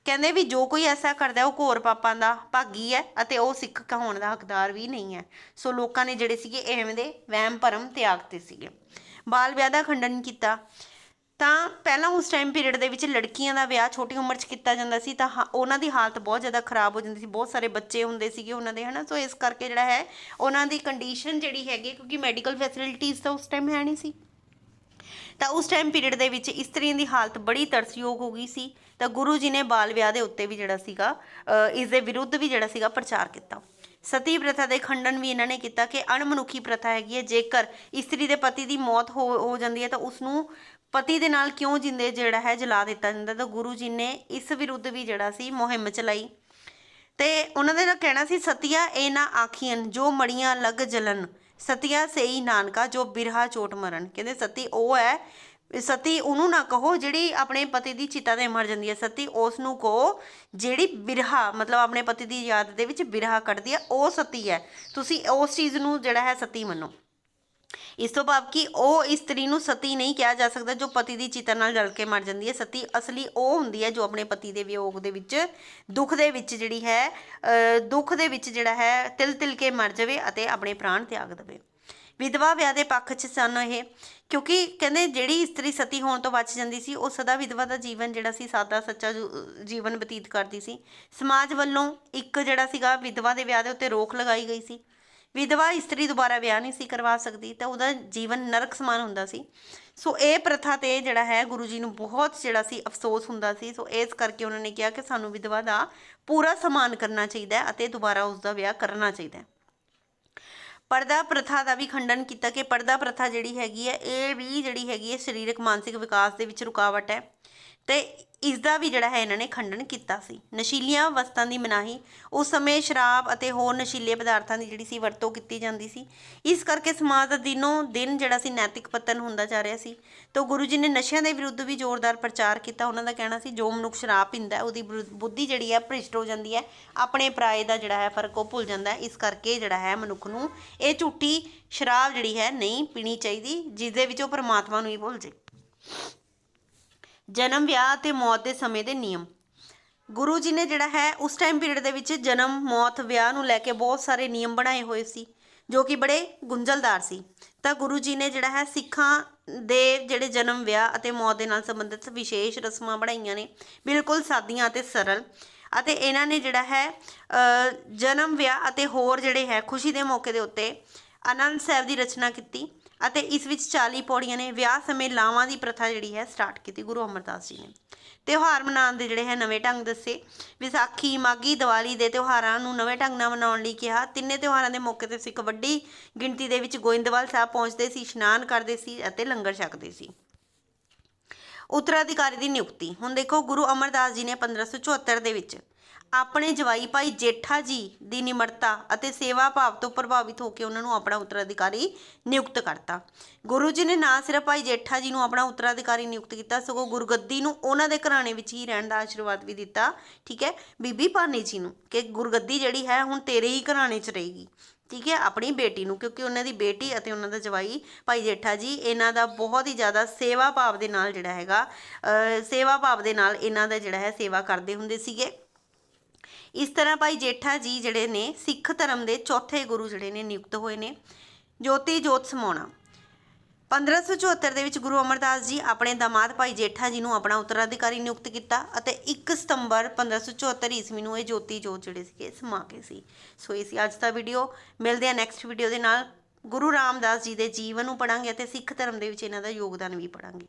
ਕਹਿੰਦੇ ਵੀ ਜੋ ਕੋਈ ਐਸਾ ਕਰਦਾ ਉਹ ਘੋਰ ਪਾਪਾਂ ਦਾ ਭਾਗੀ ਹੈ ਅਤੇ ਉਹ ਸਿੱਖ ਕਹਾਉਣ ਦਾ ਹੱਕਦਾਰ ਵੀ ਨਹੀਂ ਹੈ। ਸੋ ਲੋਕਾਂ ਨੇ ਜਿਹੜੇ ਸੀਗੇ ਐਵੇਂ ਦੇ ਵਹਿਮ ਭਰਮ ਤਿਆਗਤੇ ਸੀਗੇ। ਬਾਲ ਵਿਆਹ ਦਾ ਖੰਡਨ ਕੀਤਾ। ਤਾਂ ਪਹਿਲਾਂ ਉਸ ਟਾਈਮ ਪੀਰੀਅਡ ਦੇ ਵਿੱਚ ਲੜਕੀਆਂ ਦਾ ਵਿਆਹ ਛੋਟੀ ਉਮਰ 'ਚ ਕੀਤਾ ਜਾਂਦਾ ਸੀ, ਤਾਂ ਹਾ- ਉਹਨਾਂ ਦੀ ਹਾਲਤ ਬਹੁਤ ਜ਼ਿਆਦਾ ਖਰਾਬ ਹੋ ਜਾਂਦੀ ਸੀ, ਬਹੁਤ ਸਾਰੇ ਬੱਚੇ ਹੁੰਦੇ ਸੀਗੇ ਉਹਨਾਂ ਦੇ ਹੈ ਨਾ ਸੋ ਇਸ ਕਰਕੇ ਜਿਹੜਾ ਹੈ, ਉਹਨਾਂ ਦੀ ਕੰਡੀਸ਼ਨ ਜਿਹੜੀ ਹੈਗੀ ਕਿਉਂਕਿ ਮੈਡੀਕਲ ਫੈਸਿਲਿਟੀਜ਼ ਤਾਂ ਉਸ ਟਾਈਮ ਹੈ ਨਹੀਂ ਸੀ। ਤਾਂ ਉਸ ਟਾਈਮ ਪੀਰੀਅਡ ਦੇ ਵਿੱਚ ਇਸਤਰੀਆਂ ਦੀ ਹਾਲਤ ਬੜੀ ਤਰਸਯੋਗ ਹੋ ਗਈ ਸੀ, ਤਾਂ ਗੁਰੂ ਜੀ ਨੇ ਬਾਲ ਵਿਆਹ ਦੇ ਉੱਤੇ ਵੀ ਜਿਹੜਾ ਸੀਗਾ ਇਸ ਦੇ ਵਿਰੁੱਧ ਵੀ ਜਿਹੜਾ ਸੀਗਾ ਪ੍ਰਚਾਰ ਕੀਤਾ। ਸਤੀ ਪ੍ਰਥਾ ਦੇ ਖੰਡਨ ਵੀ ਇਹਨਾਂ ਨੇ ਕੀਤਾ ਕਿ ਅਣਮਨੁੱਖੀ ਪ੍ਰਥਾ ਹੈਗੀ ਹੈ, ਜੇਕਰ ਇਸਤਰੀ ਦੇ ਪਤੀ ਦੀ ਮੌਤ ਹੋ ਹੋ ਜਾਂਦੀ ਹੈ, ਤਾਂ ਉਸ ਨੂੰ ਪਤੀ ਦੇ ਨਾਲ ਕਿਉਂ ਜਿੰਦੇ ਜਿਹੜਾ ਹੈ ਜਲਾ ਦਿੱਤਾ ਜਾਂਦਾ ਤਾਂ ਗੁਰੂ ਜੀ ਨੇ ਇਸ ਵਿਰੁੱਧ ਵੀ ਜਿਹੜਾ ਸੀ ਮੁਹਿੰਮ ਚਲਾਈ। ਤੇ ਉਹਨਾਂ ਦਾ ਕਹਿਣਾ ਸੀ, ਸਤੀਆ ਇਹ ਨਾ ਆਖੀਆਂ ਜੋ ਮੜੀਆਂ ਲੱਗ ਜਲਨ। ਸਤੀਆ ਸਈ ਨਾਨਕਾ, ਜੋ ਬਿਰਹਾ ਚੋਟ ਮਰਨ। ਕਹਿੰਦੇ, ਸਤੀ ਉਹ ਹੈ, ਸਤੀ ਉਹਨੂੰ ਨਾ ਕਹੋ ਜਿਹੜੀ ਆਪਣੇ ਪਤੀ ਦੀ ਚਿਤਾ ਤੇ ਮਰ ਜਾਂਦੀ ਹੈ। ਸਤੀ ਉਸ ਨੂੰ ਕਹੋ ਜਿਹੜੀ ਬਿਰਹਾ, ਮਤਲਬ ਆਪਣੇ ਪਤੀ ਦੀ ਯਾਦ ਦੇ ਵਿੱਚ ਬਿਰਹਾ ਕੱਢਦੀ ਹੈ, ਉਹ ਸਤੀ ਹੈ। ਤੁਸੀਂ ਉਸ ਚੀਜ਼ ਨੂੰ ਜਿਹੜਾ ਹੈ ਸਤੀ ਮੰਨੋ। ਇਸ ਤੋਂ ਭਾਵ ਕਿ ਉਹ ਇਸਤਰੀ ਨੂੰ ਸਤੀ ਨਹੀਂ ਕਿਹਾ ਜਾ ਸਕਦਾ, ਜੋ ਪਤੀ ਦੀ ਚਿਤਾ ਨਾਲ ਜਲ ਕੇ ਮਰ ਜਾਂਦੀ ਹੈ। ਸਤੀ ਅਸਲੀ ਉਹ ਹੁੰਦੀ ਹੈ ਜੋ ਆਪਣੇ ਪਤੀ ਦੇ ਵਿਯੋਗ ਦੇ ਵਿੱਚ, ਦੁੱਖ ਦੇ ਵਿੱਚ ਜਿਹੜੀ ਹੈ ਦੁੱਖ ਦੇ ਵਿੱਚ ਜਿਹੜਾ ਹੈ ਤਿਲ ਤਿਲ ਕੇ ਮਰ ਜਾਵੇ ਅਤੇ ਆਪਣੇ ਪ੍ਰਾਣ ਤਿਆਗ ਦੇਵੇ। ਵਿਧਵਾ ਵਿਆਹ ਦੇ ਪੱਖ 'ਚ ਸਨ ਇਹ, ਕਿਉਂਕਿ ਕਹਿੰਦੇ ਜਿਹੜੀ ਇਸਤਰੀ ਸਤੀ ਹੋਣ ਤੋਂ ਬਚ ਜਾਂਦੀ ਸੀ, ਉਹ ਸਦਾ ਵਿਧਵਾ ਦਾ ਜੀਵਨ ਜਿਹੜਾ ਸੀ, ਸਾਦਾ ਸੱਚਾ ਜੂ- ਜੀਵਨ ਬਤੀਤ ਕਰਦੀ ਸੀ। ਸਮਾਜ ਵੱਲੋਂ ਇੱਕ ਜਿਹੜਾ ਸੀਗਾ, ਵਿਧਵਾ ਦੇ ਵਿਆਹ ਦੇ ਉੱਤੇ ਰੋਕ ਲਗਾਈ ਗਈ ਸੀ। ਵਿਧਵਾ ਇਸਤਰੀ ਦੁਬਾਰਾ ਵਿਆਹ ਨਹੀਂ ਸੀ ਕਰਵਾ ਸਕਦੀ ਤਾਂ ਉਹਦਾ ਜੀਵਨ ਨਰਕ ਸਮਾਨ ਹੁੰਦਾ ਸੀ। ਸੋ ਇਹ ਪ੍ਰਥਾ ਤੇ ਜਿਹੜਾ ਹੈ ਗੁਰੂ ਜੀ ਨੂੰ ਬਹੁਤ ਜਿਹੜਾ ਸੀ ਅਫਸੋਸ ਹੁੰਦਾ ਸੀ। ਸੋ ਇਸ ਕਰਕੇ ਉਹਨਾਂ ਨੇ ਕਿਹਾ ਕਿ ਸਾਨੂੰ ਵਿਧਵਾ ਦਾ ਪੂਰਾ ਸਨਮਾਨ ਕਰਨਾ ਚਾਹੀਦਾ ਹੈ ਅਤੇ ਦੁਬਾਰਾ ਉਸ ਦਾ ਵਿਆਹ ਕਰਨਾ ਚਾਹੀਦਾ ਹੈ। ਪਰਦਾ ਪ੍ਰਥਾ ਦਾ ਵੀ ਖੰਡਨ ਕੀਤਾ ਕਿ ਪਰਦਾ ਪ੍ਰਥਾ ਜਿਹੜੀ ਹੈਗੀ ਹੈ, ਇਹ ਵੀ ਜਿਹੜੀ ਹੈਗੀ ਹੈ, ਸਰੀਰਕ, ਮਾਨਸਿਕ ਵਿਕਾਸ ਦੇ ਵਿੱਚ ਰੁਕਾਵਟ ਹੈ। ਤੇ ਇਸ ਦਾ ਵੀ ਜਿਹੜਾ ਹੈ ਇਹਨਾਂ ਨੇ ਖੰਡਨ ਕੀਤਾ ਸੀ। ਨਸ਼ੀਲੀਆਂ ਵਸਤਾਂ ਦੀ ਮਨਾਹੀ, ਉਸ ਸਮੇਂ ਸ਼ਰਾਬ ਅਤੇ ਹੋਰ ਨਸ਼ੀਲੇ ਪਦਾਰਥਾਂ ਦੀ ਜਿਹੜੀ ਸੀ ਵਰਤੋਂ ਕੀਤੀ ਜਾਂਦੀ ਸੀ। ਇਸ ਕਰਕੇ ਸਮਾਜ ਦਾ ਦਿਨੋਂ ਦਿਨ ਜਿਹੜਾ ਸੀ ਨੈਤਿਕ ਪਤਨ ਹੁੰਦਾ ਜਾ ਰਿਹਾ ਸੀ। ਤਾਂ ਗੁਰੂ ਜੀ ਨੇ ਨਸ਼ਿਆਂ ਦੇ ਵਿਰੁੱਧ ਵੀ ਜ਼ੋਰਦਾਰ ਪ੍ਰਚਾਰ ਕੀਤਾ। ਉਹਨਾਂ ਦਾ ਕਹਿਣਾ ਸੀ, ਜੋ ਮਨੁੱਖ ਸ਼ਰਾਬ ਪੀਂਦਾ ਉਹਦੀ ਬੁ- ਬੁੱਧੀ ਜਿਹੜੀ ਹੈ ਭ੍ਰਿਸ਼ਟ ਹੋ ਜਾਂਦੀ ਹੈ। ਆਪਣੇ ਪਰਾਏ ਦਾ ਜਿਹੜਾ ਹੈ ਫ਼ਰਕ ਉਹ ਭੁੱਲ ਜਾਂਦਾ ਇਸ ਕਰਕੇ ਜਿਹੜਾ ਹੈ ਮਨੁੱਖ ਨੂੰ ਇਹ ਝੂਠੀ ਸ਼ਰਾਬ ਜਿਹੜੀ ਹੈ ਨਹੀਂ ਪੀਣੀ ਚਾਹੀਦੀ ਜਿਸ ਦੇ ਵਿੱਚ ਉਹ ਪਰਮਾਤਮਾ ਨੂੰ ਹੀ ਭੁੱਲ ਜੇ ਜਨਮ, ਵਿਆਹ ਅਤੇ ਮੌਤ ਦੇ ਸਮੇਂ ਦੇ ਨਿਯਮ। ਗੁਰੂ ਜੀ ਨੇ ਜਿਹੜਾ ਹੈ, ਉਸ ਟਾਈਮ ਪੀਰੀਅਡ ਦੇ ਵਿੱਚ ਜਨਮ, ਮੌਤ, ਵਿਆਹ ਨੂੰ ਲੈ ਕੇ ਬਹੁਤ ਸਾਰੇ ਨਿਯਮ ਬਣਾਏ ਹੋਏ ਸੀ, ਜੋ ਕਿ ਬੜੇ ਗੁੰਝਲਦਾਰ ਸੀ। ਤਾਂ ਗੁਰੂ ਜੀ ਨੇ ਜਿਹੜਾ ਹੈ, ਸਿੱਖਾਂ ਦੇ ਜਿਹੜੇ ਜਨਮ, ਵਿਆਹ ਅਤੇ ਮੌਤ ਦੇ ਨਾਲ ਸੰਬੰਧਿਤ ਵਿਸ਼ੇਸ਼ ਰਸਮਾਂ ਬਣਾਈਆਂ ਨੇ, ਬਿਲਕੁਲ ਸਾਦੀਆਂ ਅਤੇ ਸਰਲ। ਅਤੇ ਇਹਨਾਂ ਨੇ ਜਿਹੜਾ ਹੈ ਜਨਮ, ਵਿਆਹ ਅਤੇ ਹੋਰ ਜਿਹੜੇ ਹੈ, ਖੁਸ਼ੀ ਦੇ ਮੌਕੇ ਦੇ ਉੱਤੇ ਆਨੰਦ ਸਾਹਿਬ ਦੀ ਰਚਨਾ ਕੀਤੀ। ਅਤੇ ਇਸ ਵਿੱਚ 40 ਪੌੜੀਆਂ ਨੇ ਵਿਆਹ ਸਮੇਂ ਲਾਵਾਂ ਦੀ ਪ੍ਰਥਾ ਜਿਹੜੀ ਹੈ ਸਟਾਰਟ ਕੀਤੀ, ਗੁਰੂ ਅਮਰਦਾਸ ਜੀ ਨੇ। ਤਿਉਹਾਰ ਮਨਾਉਣ ਦੇ ਜਿਹੜੇ ਹੈ ਨਵੇਂ ਢੰਗ ਦੱਸੇ। ਵਿਸਾਖੀ ਮਾਗੀ ਦੀਵਾਲੀ ਦੇ ਤਿਉਹਾਰਾਂ ਨੂੰ ਨਵੇਂ ਢੰਗ ਨਾਲ ਮਨਾਉਣ ਲਈ ਕਿਹਾ। ਤਿੰਨੇ ਤਿਉਹਾਰਾਂ ਦੇ ਮੌਕੇ ਤੇ ਸਿੱਖ ਵੱਡੀ ਗਿਣਤੀ ਦੇ ਵਿੱਚ ਗੋਇੰਦਵਾਲ ਸਾਹਿਬ ਪਹੁੰਚਦੇ ਸੀ, ਇਸ਼ਨਾਨ ਕਰਦੇ ਸੀ ਅਤੇ ਲੰਗਰ ਛਕਦੇ ਸੀ। ਉੱਤਰਾਧਿਕਾਰੀ ਦੀ ਨਿਯੁਕਤੀ। ਹੁਣ ਦੇਖੋ, ਗੁਰੂ ਅਮਰਦਾਸ ਜੀ ਨੇ 1574 ਦੇ ਵਿੱਚ ਆਪਣੇ ਜਵਾਈ ਭਾਈ ਜੇਠਾ ਜੀ ਦੀ ਨਿਮਰਤਾ ਅਤੇ ਸੇਵਾ ਭਾਵ ਤੋਂ ਪ੍ਰਭਾਵਿਤ ਹੋ ਕੇ ਉਹਨਾਂ ਨੂੰ ਆਪਣਾ ਉੱਤਰਾਧਿਕਾਰੀ ਨਿਯੁਕਤ ਕਰਤਾ। ਗੁਰੂ ਜੀ ਨੇ ਨਾ ਸਿਰਫ ਭਾਈ ਜੇਠਾ ਜੀ ਨੂੰ ਆਪਣਾ ਉੱਤਰਾਧਿਕਾਰੀ ਨਿਯੁਕਤ ਕੀਤਾ ਸਗੋਂ ਗੁਰਗੱਦੀ ਨੂੰ ਉਹਨਾਂ ਦੇ ਘਰਾਣੇ ਵਿੱਚ ਹੀ ਰਹਿਣ ਦਾ ਆਸ਼ੀਰਵਾਦ ਵੀ ਦਿੱਤਾ ਠੀਕ ਹੈ? ਬੀਬੀ ਭਾਨੀ ਜੀ ਨੂੰ ਕਿ ਗੁਰਗੱਦੀ ਜਿਹੜੀ ਹੈ ਹੁਣ ਤੇਰੇ ਹੀ ਘਰਾਣੇ 'ਚ ਰਹੇਗੀ। ਠੀਕ ਹੈ? ਆਪਣੀ ਬੇਟੀ ਨੂੰ ਕਿਉਂਕਿ ਉਹਨਾਂ ਦੀ ਬੇਟੀ ਅਤੇ ਉਹਨਾਂ ਦਾ ਜਵਾਈ ਭਾਈ ਜੇਠਾ ਜੀ ਇਹਨਾਂ ਦਾ ਬਹੁਤ ਹੀ ਜ਼ਿਆਦਾ ਸੇਵਾ ਭਾਵ ਦੇ ਨਾਲ ਜਿਹੜਾ ਹੈਗਾ ਅ, ਸੇਵਾ ਭਾਵ ਦੇ ਨਾਲ ਇਹਨਾਂ ਦਾ ਜਿਹੜਾ ਹੈ ਸੇਵਾ ਕਰਦੇ ਹੁੰਦੇ ਸੀਗੇ। ਇਸ ਤਰ੍ਹਾਂ ਭਾਈ ਜੇਠਾ ਜੀ ਜਿਹੜੇ ਨੇ, ਸਿੱਖ ਧਰਮ ਦੇ ਚੌਥੇ ਗੁਰੂ ਜਿਹੜੇ ਨੇ, ਨਿਯੁਕਤ ਹੋਏ ਨੇ। ਜੋਤੀ ਜੋਤ ਸਮਾਉਣਾ। 1574 ਦੇ ਵਿੱਚ ਗੁਰੂ ਅਮਰਦਾਸ ਜੀ ਆਪਣੇ ਦਾਮਾਦ ਭਾਈ ਜੇਠਾ ਜੀ ਨੂੰ ਆਪਣਾ ਉੱਤਰਾਧਿਕਾਰੀ ਨਿਯੁਕਤ ਕੀਤਾ ਅਤੇ 1 ਸਤੰਬਰ 1574 ਈਸਵੀ ਨੂੰ ਇਹ ਜੋਤੀ ਜੋਤ ਜਿਹੜੇ ਸੀਗੇ, ਸਮਾ ਕੇ ਸੀ। ਸੋ ਇਹ ਸੀ ਅੱਜ ਦਾ ਵੀਡੀਓ ਮਿਲਦੇ ਆ ਨੈਕਸਟ ਵੀਡੀਓ ਦੇ ਨਾਲ। ਗੁਰੂ ਰਾਮਦਾਸ ਜੀ ਦੇ ਜੀਵਨ ਨੂੰ ਪੜਾਂਗੇ ਅਤੇ ਸਿੱਖ ਧਰਮ ਦੇ ਵਿੱਚ ਇਹਨਾਂ ਦਾ ਯੋਗਦਾਨ ਵੀ ਪੜਾਂਗੇ